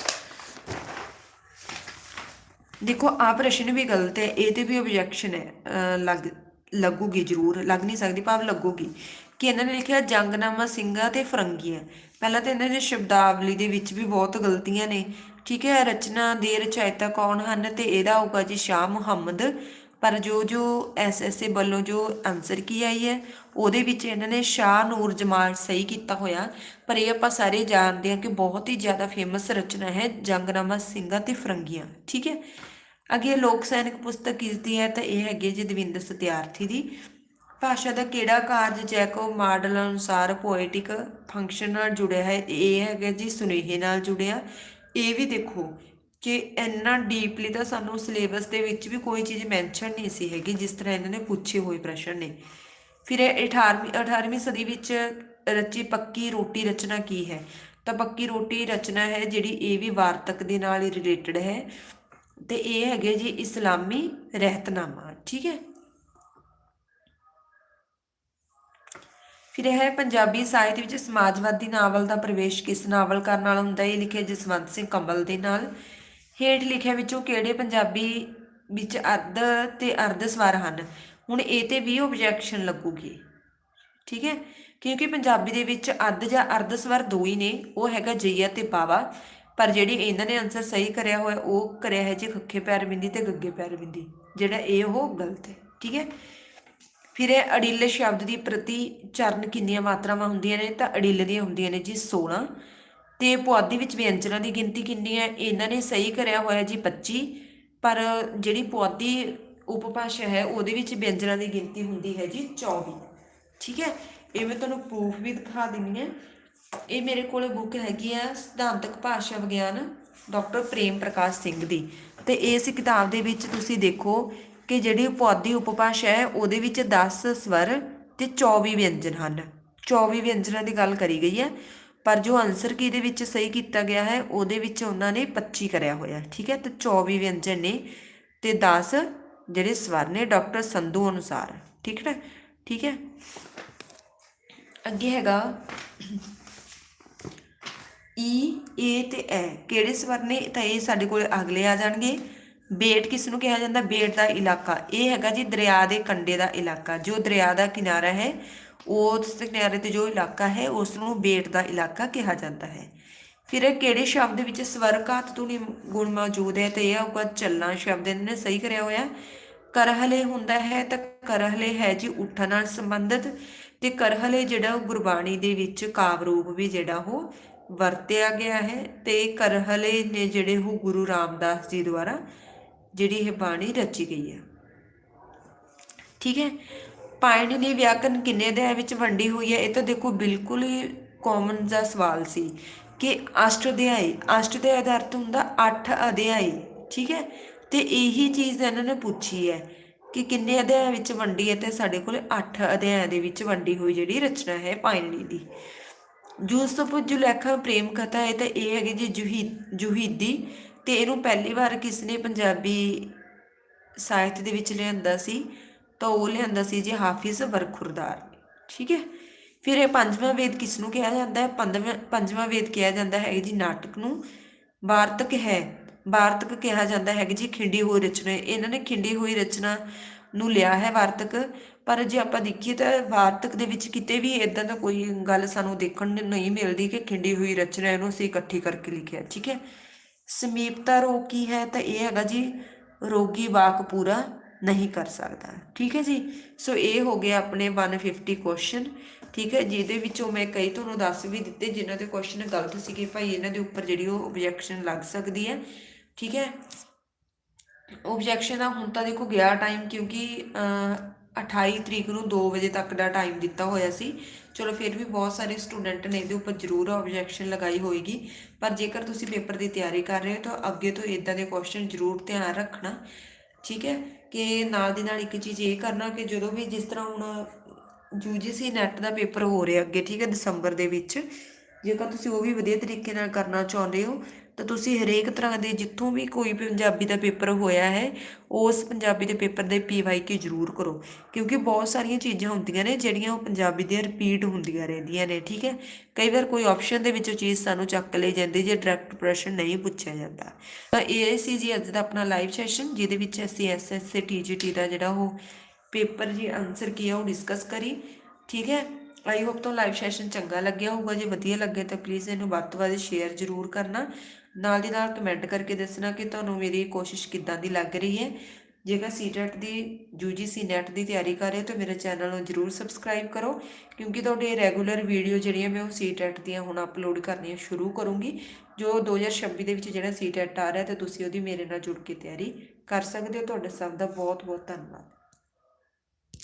ਦੇਖੋ ਆ ਪ੍ਰਸ਼ਨ ਵੀ ਗਲਤ ਹੈ ਇਹਦੇ ਵੀ ਆਬਜੈਕਸ਼ਨ ਹੈ ਲੱਗ ਲੱਗੂਗੀ, ਜ਼ਰੂਰ। ਲੱਗ ਨਹੀਂ ਸਕਦੀ, ਭਾਵ ਲੱਗੂਗੀ। ਕਿ ਇਹਨਾਂ ਨੇ ਲਿਖਿਆ, ਜੰਗਨਾਮਾ ਸਿੰਘਾਂ ਤੇ ਫਰੰਗੀਆਂ। ਪਹਿਲਾਂ ਤਾਂ ਇਹਨਾਂ ਦੇ ਸ਼ਬਦਾਵਲੀ ਦੇ ਵਿੱਚ ਵੀ ਬਹੁਤ ਗਲਤੀਆਂ ਨੇ। ਠੀਕ ਹੈ, ਰਚਨਾ ਦੇ ਰਚਾਇਤਾ ਕੌਣ ਹਨ ਤੇ ਇਹਦਾ ਹੋਊਗਾ ਜੀ ਸ਼ਾਹ ਮੁਹੰਮਦ। ਪਰ ਜੋ ਜੋ ਐਸਐਸਏ ਵੱਲੋਂ ਜੋ ਆਨਸਰ ਕੀ ਆਈ ਹੈ, ਉਹਦੇ ਵਿੱਚ ਇਹਨਾਂ ਨੇ ਸ਼ਾਹ ਨੂਰ ਜਮਾਲ ਸਹੀ ਕੀਤਾ ਹੋਇਆ। ਪਰ ਇਹ ਆਪਾਂ ਸਾਰੇ ਜਾਣਦੇ ਹਾਂ ਕਿ ਬਹੁਤ ਹੀ ਜ਼ਿਆਦਾ ਫੇਮਸ ਰਚਨਾ ਹੈ ਜੰਗਨਾਮਾ ਸਿੰਘਾਂ ਤੇ ਫਰੰਗੀਆਂ। ਠੀਕ ਹੈ। ਅੱਗੇ ਲੋਕ ਸੈਨਿਕ ਪੁਸਤਕ ਕਿਸ ਦੀ ਹੈ ਤਾਂ ਇਹ ਹੈਗੀ ਜੀ ਦਵਿੰਦਰ ਸਤਿਆਰਥੀ ਦੀ। ਭਾਸ਼ਾ ਦਾ ਕਿਹੜਾ ਕਾਰਜ ਜੈਕੋ ਮਾਡਲ ਅਨੁਸਾਰ ਪੋਇਟਿਕ ਫੰਕਸ਼ਨ ਨਾਲ ਜੁੜਿਆ ਹੈ? ਇਹ ਹੈਗਾ ਜੀ ਸੁਨੇਹੇ ਨਾਲ ਜੁੜਿਆ। ਇਹ ਵੀ ਦੇਖੋ ਕਿ ਇੰਨਾ ਡੀਪਲੀ ਤਾਂ ਸਾਨੂੰ ਸਿਲੇਬਸ ਦੇ ਵਿੱਚ ਵੀ ਕੋਈ ਚੀਜ਼ ਮੈਂਸ਼ਨ ਨਹੀਂ ਸੀ ਹੈਗੀ, ਜਿਸ ਤਰ੍ਹਾਂ ਇਹਨਾਂ ਨੇ ਪੁੱਛੇ ਹੋਏ ਪ੍ਰਸ਼ਨ ਨੇ। ਫਿਰ ਇਹ 18ਵੀਂ 18ਵੀਂ ਸਦੀ ਵਿੱਚ ਰਚੀ ਪੱਕੀ ਰੋਟੀ ਰਚਨਾ ਕੀ ਹੈ? ਤਾਂ ਪੱਕੀ ਰੋਟੀ ਰਚਨਾ ਹੈ ਜਿਹੜੀ ਇਹ ਵੀ ਵਾਰਤਕ ਦੇ ਨਾਲ ਹੀ ਰਿਲੇਟਡ ਹੈ। ਤੇ ਇਹ ਹੈਗੇ ਜੀ ਇਸਲਾਮੀ ਰਹਿਤਨਾਮਾ, ਠੀਕ ਹੈ? ਫਿਰ ਇਹ ਹੈ ਪੰਜਾਬੀ ਸਾਹਿਤ ਵਿੱਚ ਸਮਾਜਵਾਦੀ ਨਾਵਲ ਦਾ ਪ੍ਰਵੇਸ਼ ਕਿਸ ਨਾਵਲਕਾਰ ਨਾਲ ਹੁੰਦਾ ਹੈ? ਇਹ ਲਿਖਿਆ ਜਸਵੰਤ ਸਿੰਘ ਕੰਬਲ ਦੇ ਨਾਲ। ਹੇਠ ਲਿਖਿਆ ਵਿੱਚੋਂ ਕਿਹੜੇ ਪੰਜਾਬੀ ਵਿੱਚ ਅਰਧ ਤੇ ਅਰਧ ਸਵਰ ਹਨ? ਹੁਣ ਇਹ ਤੇ ਵੀ ਓਬਜੈਕਸ਼ਨ ਲੱਗੂਗੀ, ਠੀਕ ਹੈ? ਕਿਉਂਕਿ ਪੰਜਾਬੀ ਦੇ ਵਿੱਚ ਅੱਧ ਜਾਂ ਅਰਧ ਸਵਰ ਦੋ ਹੀ ਨੇ, ਉਹ ਹੈਗਾ ਜਈਆ ਤੇ ਪਾਵਾ ਪਰ ਜਿਹੜੀ ਇਹਨਾਂ ਨੇ ਆਨਸਰ ਸਹੀ ਕਰਿਆ ਹੋਇਆ, ਉਹ ਕਰਿਆ ਹੈ ਜੀ ਖੱਖੇ ਪੈਰ ਬਿੰਦੀ ਤੇ ਗੱਗੇ ਪੈਰ ਬਿੰਦੀ। ਜਿਹੜਾ ਇਹ ਉਹ ਗਲਤ ਹੈ, ਠੀਕ ਹੈ? ਫਿਰ ਇਹ ਅੜਿੱਲ ਸ਼ਬਦ ਦੀ ਪ੍ਰਤੀ ਚਰਨ ਕਿੰਨੀਆਂ ਮਾਤਰਾਵਾਂ ਹੁੰਦੀਆਂ ਨੇ? ਤਾਂ ਅੜਿੱਲ ਦੀਆਂ ਹੁੰਦੀਆਂ ਨੇ ਜੀ 16 ਤੇ ਪੁਆਧੀ ਵਿੱਚ ਵਿਅੰਜਨਾਂ ਦੀ ਗਿਣਤੀ ਕਿੰਨੀ ਹੈ? ਇਹਨਾਂ ਨੇ ਸਹੀ ਕਰਿਆ ਹੋਇਆ ਜੀ 25 ਪਰ ਜਿਹੜੀ ਪੁਆਧੀ ਉਪਭਾਸ਼ਾ ਹੈ, ਉਹਦੇ ਵਿੱਚ ਵਿਅੰਜਨਾਂ ਦੀ ਗਿਣਤੀ ਹੁੰਦੀ ਹੈ ਜੀ 24 ਠੀਕ ਹੈ? ਇਹ ਮੈਂ ਤੁਹਾਨੂੰ ਪ੍ਰੂਫ ਵੀ ਦਿਖਾ ਦਿੰਨੀ ਹੈ। ਇਹ ਮੇਰੇ ਕੋਲੇ ਬੁੱਕ ਹੈਗੀ ਆ ਸਿਧਾਂਤਕ ਭਾਸ਼ਾ ਵਿਗਿਆਨ, ਡਾਕਟਰ ਪ੍ਰੇਮ ਪ੍ਰਕਾਸ਼ ਸਿੰਘ ਦੀ। ਤੇ ਇਸ ਕਿਤਾਬ ਦੇ ਵਿੱਚ ਤੁਸੀਂ ਦੇਖੋ ਕਿ ਜਿਹੜੀ ਪੌਦੀ ਉਪਭਾਸ਼ਾ ਹੈ, ਉਹਦੇ ਵਿੱਚ 10 ਸਵਰ ਤੇ 24 ਵਿਅੰਜਨ ਹਨ। 24 ਵਿਅੰਜਨਾਂ ਦੀ ਗੱਲ ਕਰੀ ਗਈ ਹੈ, ਪਰ ਜੋ ਆਨਸਰ ਕੀ ਦੇ ਵਿੱਚ ਸਹੀ ਕੀਤਾ ਗਿਆ ਹੈ, ਉਹਦੇ ਵਿੱਚ ਉਹਨਾਂ ਨੇ 25 ਕਰਿਆ ਹੋਇਆ ਠੀਕ ਹੈ? ਤੇ 24 ਵਿਅੰਜਨ ਨੇ ਤੇ 10 ਜਿਹੜੇ ਸਵਰ ਨੇ ਡਾਕਟਰ ਸੰਧੂ ਅਨੁਸਾਰ, ਠੀਕ ਹੈ ਠੀਕ ਹੈ? ਅੱਗੇ ਹੈਗਾ ਈ, ਏ ਤੇ ਐ। ਕਿਹੜੇ ਸਵਰ ਨੇ? ਤਾਂ ਇਹ ਸਾਡੇ ਕੋਲ ਅਗਲੇ ਆ ਜਾਣਗੇ। ਬੇਟ ਕਿਸ ਨੂੰ ਕਿਹਾ ਜਾਂਦਾ? ਬੇਟ ਦਾ ਇਲਾਕਾ। ਇਹ ਹੈਗਾ ਜੀ ਦਰਿਆ ਦੇ ਕੰਢੇ ਦਾ ਇਲਾਕਾ। ਜੋ ਦਰਿਆ ਦਾ ਕਿਨਾਰਾ ਹੈ, ਉਸ ਕਿਨਾਰੇ ਤੇ ਜੋ ਇਲਾਕਾ ਹੈ ਉਸ ਨੂੰ ਬੇਟ ਦਾ ਇਲਾਕਾ ਕਿਹਾ ਜਾਂਦਾ ਹੈ। ਫਿਰ ਕਿਹੜੇ ਸ਼ਬਦ ਵਿੱਚ ਸਵਰ ਘਾਤ ਧੁਨੀ ਗੁਣ ਮੌਜੂਦ ਹੈ? ਤੇ ਇਹ ਆਊਗਾ ਚੱਲਣਾ ਸ਼ਬਦ ਇਹਨਾਂ ਨੇ ਸਹੀ ਕਰਿਆ ਹੋਇਆ। ਕਰਹਲੇ ਹੁੰਦਾ ਹੈ ਤਾਂ ਕਰਹਲੇ ਹੈ ਜੀ ਉੱਠਣ ਨਾਲ ਸੰਬੰਧਿਤ। ਤੇ ਕਰਹਲੇ ਜਿਹੜਾ ਉਹ ਗੁਰਬਾਣੀ ਦੇ ਵਿੱਚ ਕਾਵ ਰੂਪ ਵੀ ਜਿਹੜਾ ਉਹ ਵਰਤਿਆ ਗਿਆ ਹੈ ਤੇ ਕਰਹਲੇ ਨੇ ਜਿਹੜੇ ਉਹ ਗੁਰੂ ਰਾਮਦਾਸ ਜੀ ਦੁਆਰਾ ਜਿਹੜੀ ਇਹ ਬਾਣੀ ਰਚੀ ਗਈ ਹੈ। ਠੀਕ ਹੈ? ਪਾਣਿਨੀ ਵਿਆਕਰਨ ਕਿੰਨੇ ਅਧਿਆਇ ਵਿੱਚ ਵੰਡੀ ਹੋਈ ਹੈ? ਇਹ ਤਾਂ ਦੇਖੋ ਬਿਲਕੁਲ ਹੀ ਕਾਮਨ ਜਿਹਾ ਸਵਾਲ ਸੀ ਕਿ ਅਸ਼ਟ ਅਧਿਆਇ ਅਸ਼ਟ ਅਧਿਆਇ ਦਾ ਅਰਥ ਹੁੰਦਾ 8 ਅਧਿਆਇ, ਠੀਕ ਹੈ? ਤੇ ਇਹੀ ਚੀਜ਼ ਇਹਨਾਂ ਨੇ ਪੁੱਛੀ ਹੈ ਕਿ ਕਿੰਨੇ ਅਧਿਆਇ ਵਿੱਚ ਵੰਡੀ ਹੈ ਤੇ ਸਾਡੇ ਕੋਲ 8 ਅਧਿਆਇ ਦੇ ਵਿੱਚ ਵੰਡੀ ਹੋਈ ਜਿਹੜੀ ਰਚਨਾ ਹੈ ਪਾਣਿਨੀ ਦੀ। ਯੂਸਫ ਜੁਲੈਖਾ ਪ੍ਰੇਮ ਕਥਾ ਹੈ ਤਾਂ ਇਹ ਹੈਗੀ ਜੀ ਜੁਹੀ, ਜੁਹੀਦੀ ਤੇ ਇਹਨੂੰ ਪਹਿਲੀ ਵਾਰ ਕਿਸ ਨੇ ਪੰਜਾਬੀ ਸਾਹਿਤ ਦੇ ਵਿੱਚ ਲਿਆਂਦਾ ਸੀ ਤਾਂ ਉਹ ਲਿਆਂਦਾ ਸੀ ਜੀ ਹਾਫਿਜ਼ ਬਰਖੁਰਦਾਰ ਠੀਕ ਹੈ? ਫਿਰ ਇਹ ਪੰਜਵਾਂ ਵੇਦ ਕਿਸ ਨੂੰ ਕਿਹਾ ਜਾਂਦਾ ਹੈ? ਪੰਜਵਾਂ ਪੰਜਵਾਂ ਵੇਦ ਕਿਹਾ ਜਾਂਦਾ ਹੈ ਜੀ ਨਾਟਕ ਨੂੰ। ਵਾਰਤਕ ਹੈ, ਵਾਰਤਕ ਕਿਹਾ ਜਾਂਦਾ ਹੈ ਜੀ ਖਿੰਡੀ ਹੋਈ ਰਚਨਾ। ਇਹਨਾਂ ਨੇ ਖਿੰਡੀ ਹੋਈ ਰਚਨਾ ਨੂੰ ਲਿਆ ਹੈ ਵਾਰਤਕ। ਪਰ ਜੇ ਆਪਾਂ ਦੇਖੀਏ ਤਾਂ ਵਾਰਤਕ ਦੇ ਵਿੱਚ ਕਿਤੇ ਵੀ ਇਦਾਂ ਦਾ ਕੋਈ ਗੱਲ ਸਾਨੂੰ ਦੇਖਣ ਨੂੰ ਨਹੀਂ ਮਿਲਦੀ ਕਿ ਖਿੰਡੀ ਹੋਈ ਰਚਨਾ ਇਹਨੂੰ ਅਸੀਂ ਇਕੱਠੀ ਕਰਕੇ ਲਿਖਿਆ, ਠੀਕ ਹੈ? ਸਮੀਪਤਾ ਰੋਗ ਕੀ ਹੈ ਤਾਂ ਇਹ ਹੈਗਾ ਜੀ, ਰੋਗੀ ਵਾਕ ਪੂਰਾ ਨਹੀਂ ਕਰ ਸਕਦਾ, ਠੀਕ ਹੈ ਜੀ? ਸੋ ਇਹ ਹੋ ਗਿਆ ਆਪਣੇ 150 ਕੁਐਸਚਨ ਠੀਕ ਹੈ? ਜਿਹਦੇ ਵਿੱਚੋਂ ਮੈਂ ਕਈ ਤੁਹਾਨੂੰ ਦੱਸ ਵੀ ਦਿੱਤੇ, ਜਿਨ੍ਹਾਂ ਦੇ ਕੁਐਸਚਨ ਗਲਤ ਸੀਗੇ ਭਾਈ ਇਹਨਾਂ ਦੇ ਉੱਪਰ ਜਿਹੜੀ ਉਹ ਆਬਜੈਕਸ਼ਨ ਲੱਗ ਸਕਦੀ ਹੈ, ਠੀਕ ਹੈ? ਆਬਜੈਕਸ਼ਨ ਦਾ ਹੁਣ ਤਾਂ ਦੇਖੋ ਗਿਆ ਟਾਈਮ ਕਿਉਂਕਿ 28 ਤਰੀਕ ਨੂੰ 2 ਵਜੇ ਤੱਕ ਦਾ ਟਾਈਮ ਦਿੱਤਾ ਹੋਇਆ ਸੀ। ਚਲੋ ਫਿਰ ਵੀ ਬਹੁਤ ਸਾਰੇ ਸਟੂਡੈਂਟ ਨੇ ਇਹਦੇ ਉੱਪਰ ਜ਼ਰੂਰ ਆਬਜੈਕਸ਼ਨ ਲਗਾਈ ਹੋਏਗੀ। ਪਰ ਜੇਕਰ ਤੁਸੀਂ ਪੇਪਰ ਦੀ ਤਿਆਰੀ ਕਰ ਰਹੇ ਹੋ ਤਾਂ ਅੱਗੇ ਤੋਂ ਇਦਾਂ ਦੇ ਕੁਐਸਚਨ ਜ਼ਰੂਰ ਧਿਆਨ ਰੱਖਣਾ, ਠੀਕ ਹੈ? ਕਿ ਨਾਲ ਦੀ ਨਾਲ ਇੱਕ ਚੀਜ਼ ਇਹ ਕਰਨਾ ਕਿ ਜਦੋਂ ਵੀ ਜਿਸ ਤਰ੍ਹਾਂ ਹੁਣ UGC ਨੈਟ ਦਾ ਪੇਪਰ ਹੋ ਰਿਹਾ ਅੱਗੇ, ਠੀਕ ਹੈ? ਦਸੰਬਰ ਦੇ ਵਿੱਚ, ਜੇਕਰ ਤੁਸੀਂ ਉਹ ਵੀ ਵਧੀਆ ਤਰੀਕੇ ਨਾਲ ਕਰਨਾ ਚਾਹੁੰਦੇ ਹੋ ਤਾਂ ਤੁਸੀਂ ਹਰੇਕ ਤਰ੍ਹਾਂ ਦੇ ਜਿੱਥੋਂ ਵੀ ਕੋਈ ਪੰਜਾਬੀ ਦਾ ਪੇਪਰ ਹੋਇਆ ਹੈ, ਉਸ ਪੰਜਾਬੀ ਦੇ ਪੇਪਰ ਦੇ ਪੀਵਾਈਕਿਊ ਜ਼ਰੂਰ ਕਰੋ। ਕਿਉਂਕਿ ਬਹੁਤ ਸਾਰੀਆਂ ਚੀਜ਼ਾਂ ਹੁੰਦੀਆਂ ਨੇ, ਜਿਹੜੀਆਂ ਉਹ ਪੰਜਾਬੀ ਦੀਆਂ ਰਿਪੀਟ ਹੁੰਦੀਆਂ ਰਹਿੰਦੀਆਂ ਨੇ, ਠੀਕ ਹੈ? ਕਈ ਵਾਰ ਕੋਈ ਆਪਸ਼ਨ ਦੇ ਵਿੱਚੋਂ ਚੀਜ਼ ਸਾਨੂੰ ਚੱਕ ਲਈ ਜਾਂਦੀ ਜੇ ਡਾਇਰੈਕਟ ਪ੍ਰਸ਼ਨ ਨਹੀਂ ਪੁੱਛਿਆ ਜਾਂਦਾ। ਤਾਂ ਇਹ ਸੀ ਜੀ ਅੱਜ ਦਾ ਆਪਣਾ ਲਾਈਵ ਸੈਸ਼ਨ ਜਿਹਦੇ ਵਿੱਚ ਅਸੀਂ ਐਸਐਸਸੀ ਟੀਜੀਟੀ ਦਾ ਜਿਹੜਾ ਉਹ ਪੇਪਰ ਜੀ ਆਨਸਰ ਕੀ ਹੈ ਉਹ ਡਿਸਕਸ ਕਰੀ, ਠੀਕ ਹੈ? ਆਈ ਹੋਪ ਤੋਂ ਲਾਈਵ ਸੈਸ਼ਨ ਚੰਗਾ ਲੱਗਿਆ ਹੋਊਗਾ, ਜੇ ਵਧੀਆ ਲੱਗੇ ਤਾਂ ਪਲੀਜ਼ ਇਹਨੂੰ ਵੱਧ ਤੋਂ ਵੱਧ ਸ਼ੇਅਰ ਜ਼ਰੂਰ ਕਰਨਾ। ਨਾਲ ਦੀ ਨਾਲ ਕਮੈਂਟ ਕਰਕੇ ਦੱਸਣਾ ਕਿ ਤੁਹਾਨੂੰ ਮੇਰੀ ਕੋਸ਼ਿਸ਼ ਕਿੱਦਾਂ ਦੀ ਲੱਗ ਰਹੀ ਹੈ। ਜੇਕਰ ਸੀਟੈਟ ਦੀ UGC ਨੈਟ ਦੀ ਤਿਆਰੀ ਕਰ ਰਹੇ ਹੋ, ਤਾਂ ਮੇਰੇ ਚੈਨਲ ਨੂੰ ਜਰੂਰ ਸਬਸਕ੍ਰਾਈਬ ਕਰੋ, ਕਿਉਂਕਿ ਤੁਹਾਡੇ ਰੈਗੂਲਰ ਵੀਡੀਓ ਜਿਹੜੀਆਂ ਮੈਂ ਉਹ ਸੀਟੈਟ ਦੀਆਂ ਹੁਣ ਅਪਲੋਡ ਕਰਨੀਆਂ ਸ਼ੁਰੂ ਕਰੂੰਗੀ। ਜੋ 2026 ਦੇ ਵਿੱਚ ਜਿਹੜਾ ਸੀਟੈਟ ਆ ਰਿਹਾ, ਤੇ ਤੁਸੀਂ ਉਹਦੀ ਮੇਰੇ ਨਾਲ ਜੁੜ ਕੇ ਤਿਆਰੀ ਕਰ ਸਕਦੇ ਹੋ। ਤੁਹਾਡੇ ਸਭ ਦਾ ਬਹੁਤ ਬਹੁਤ ਧੰਨਵਾਦ।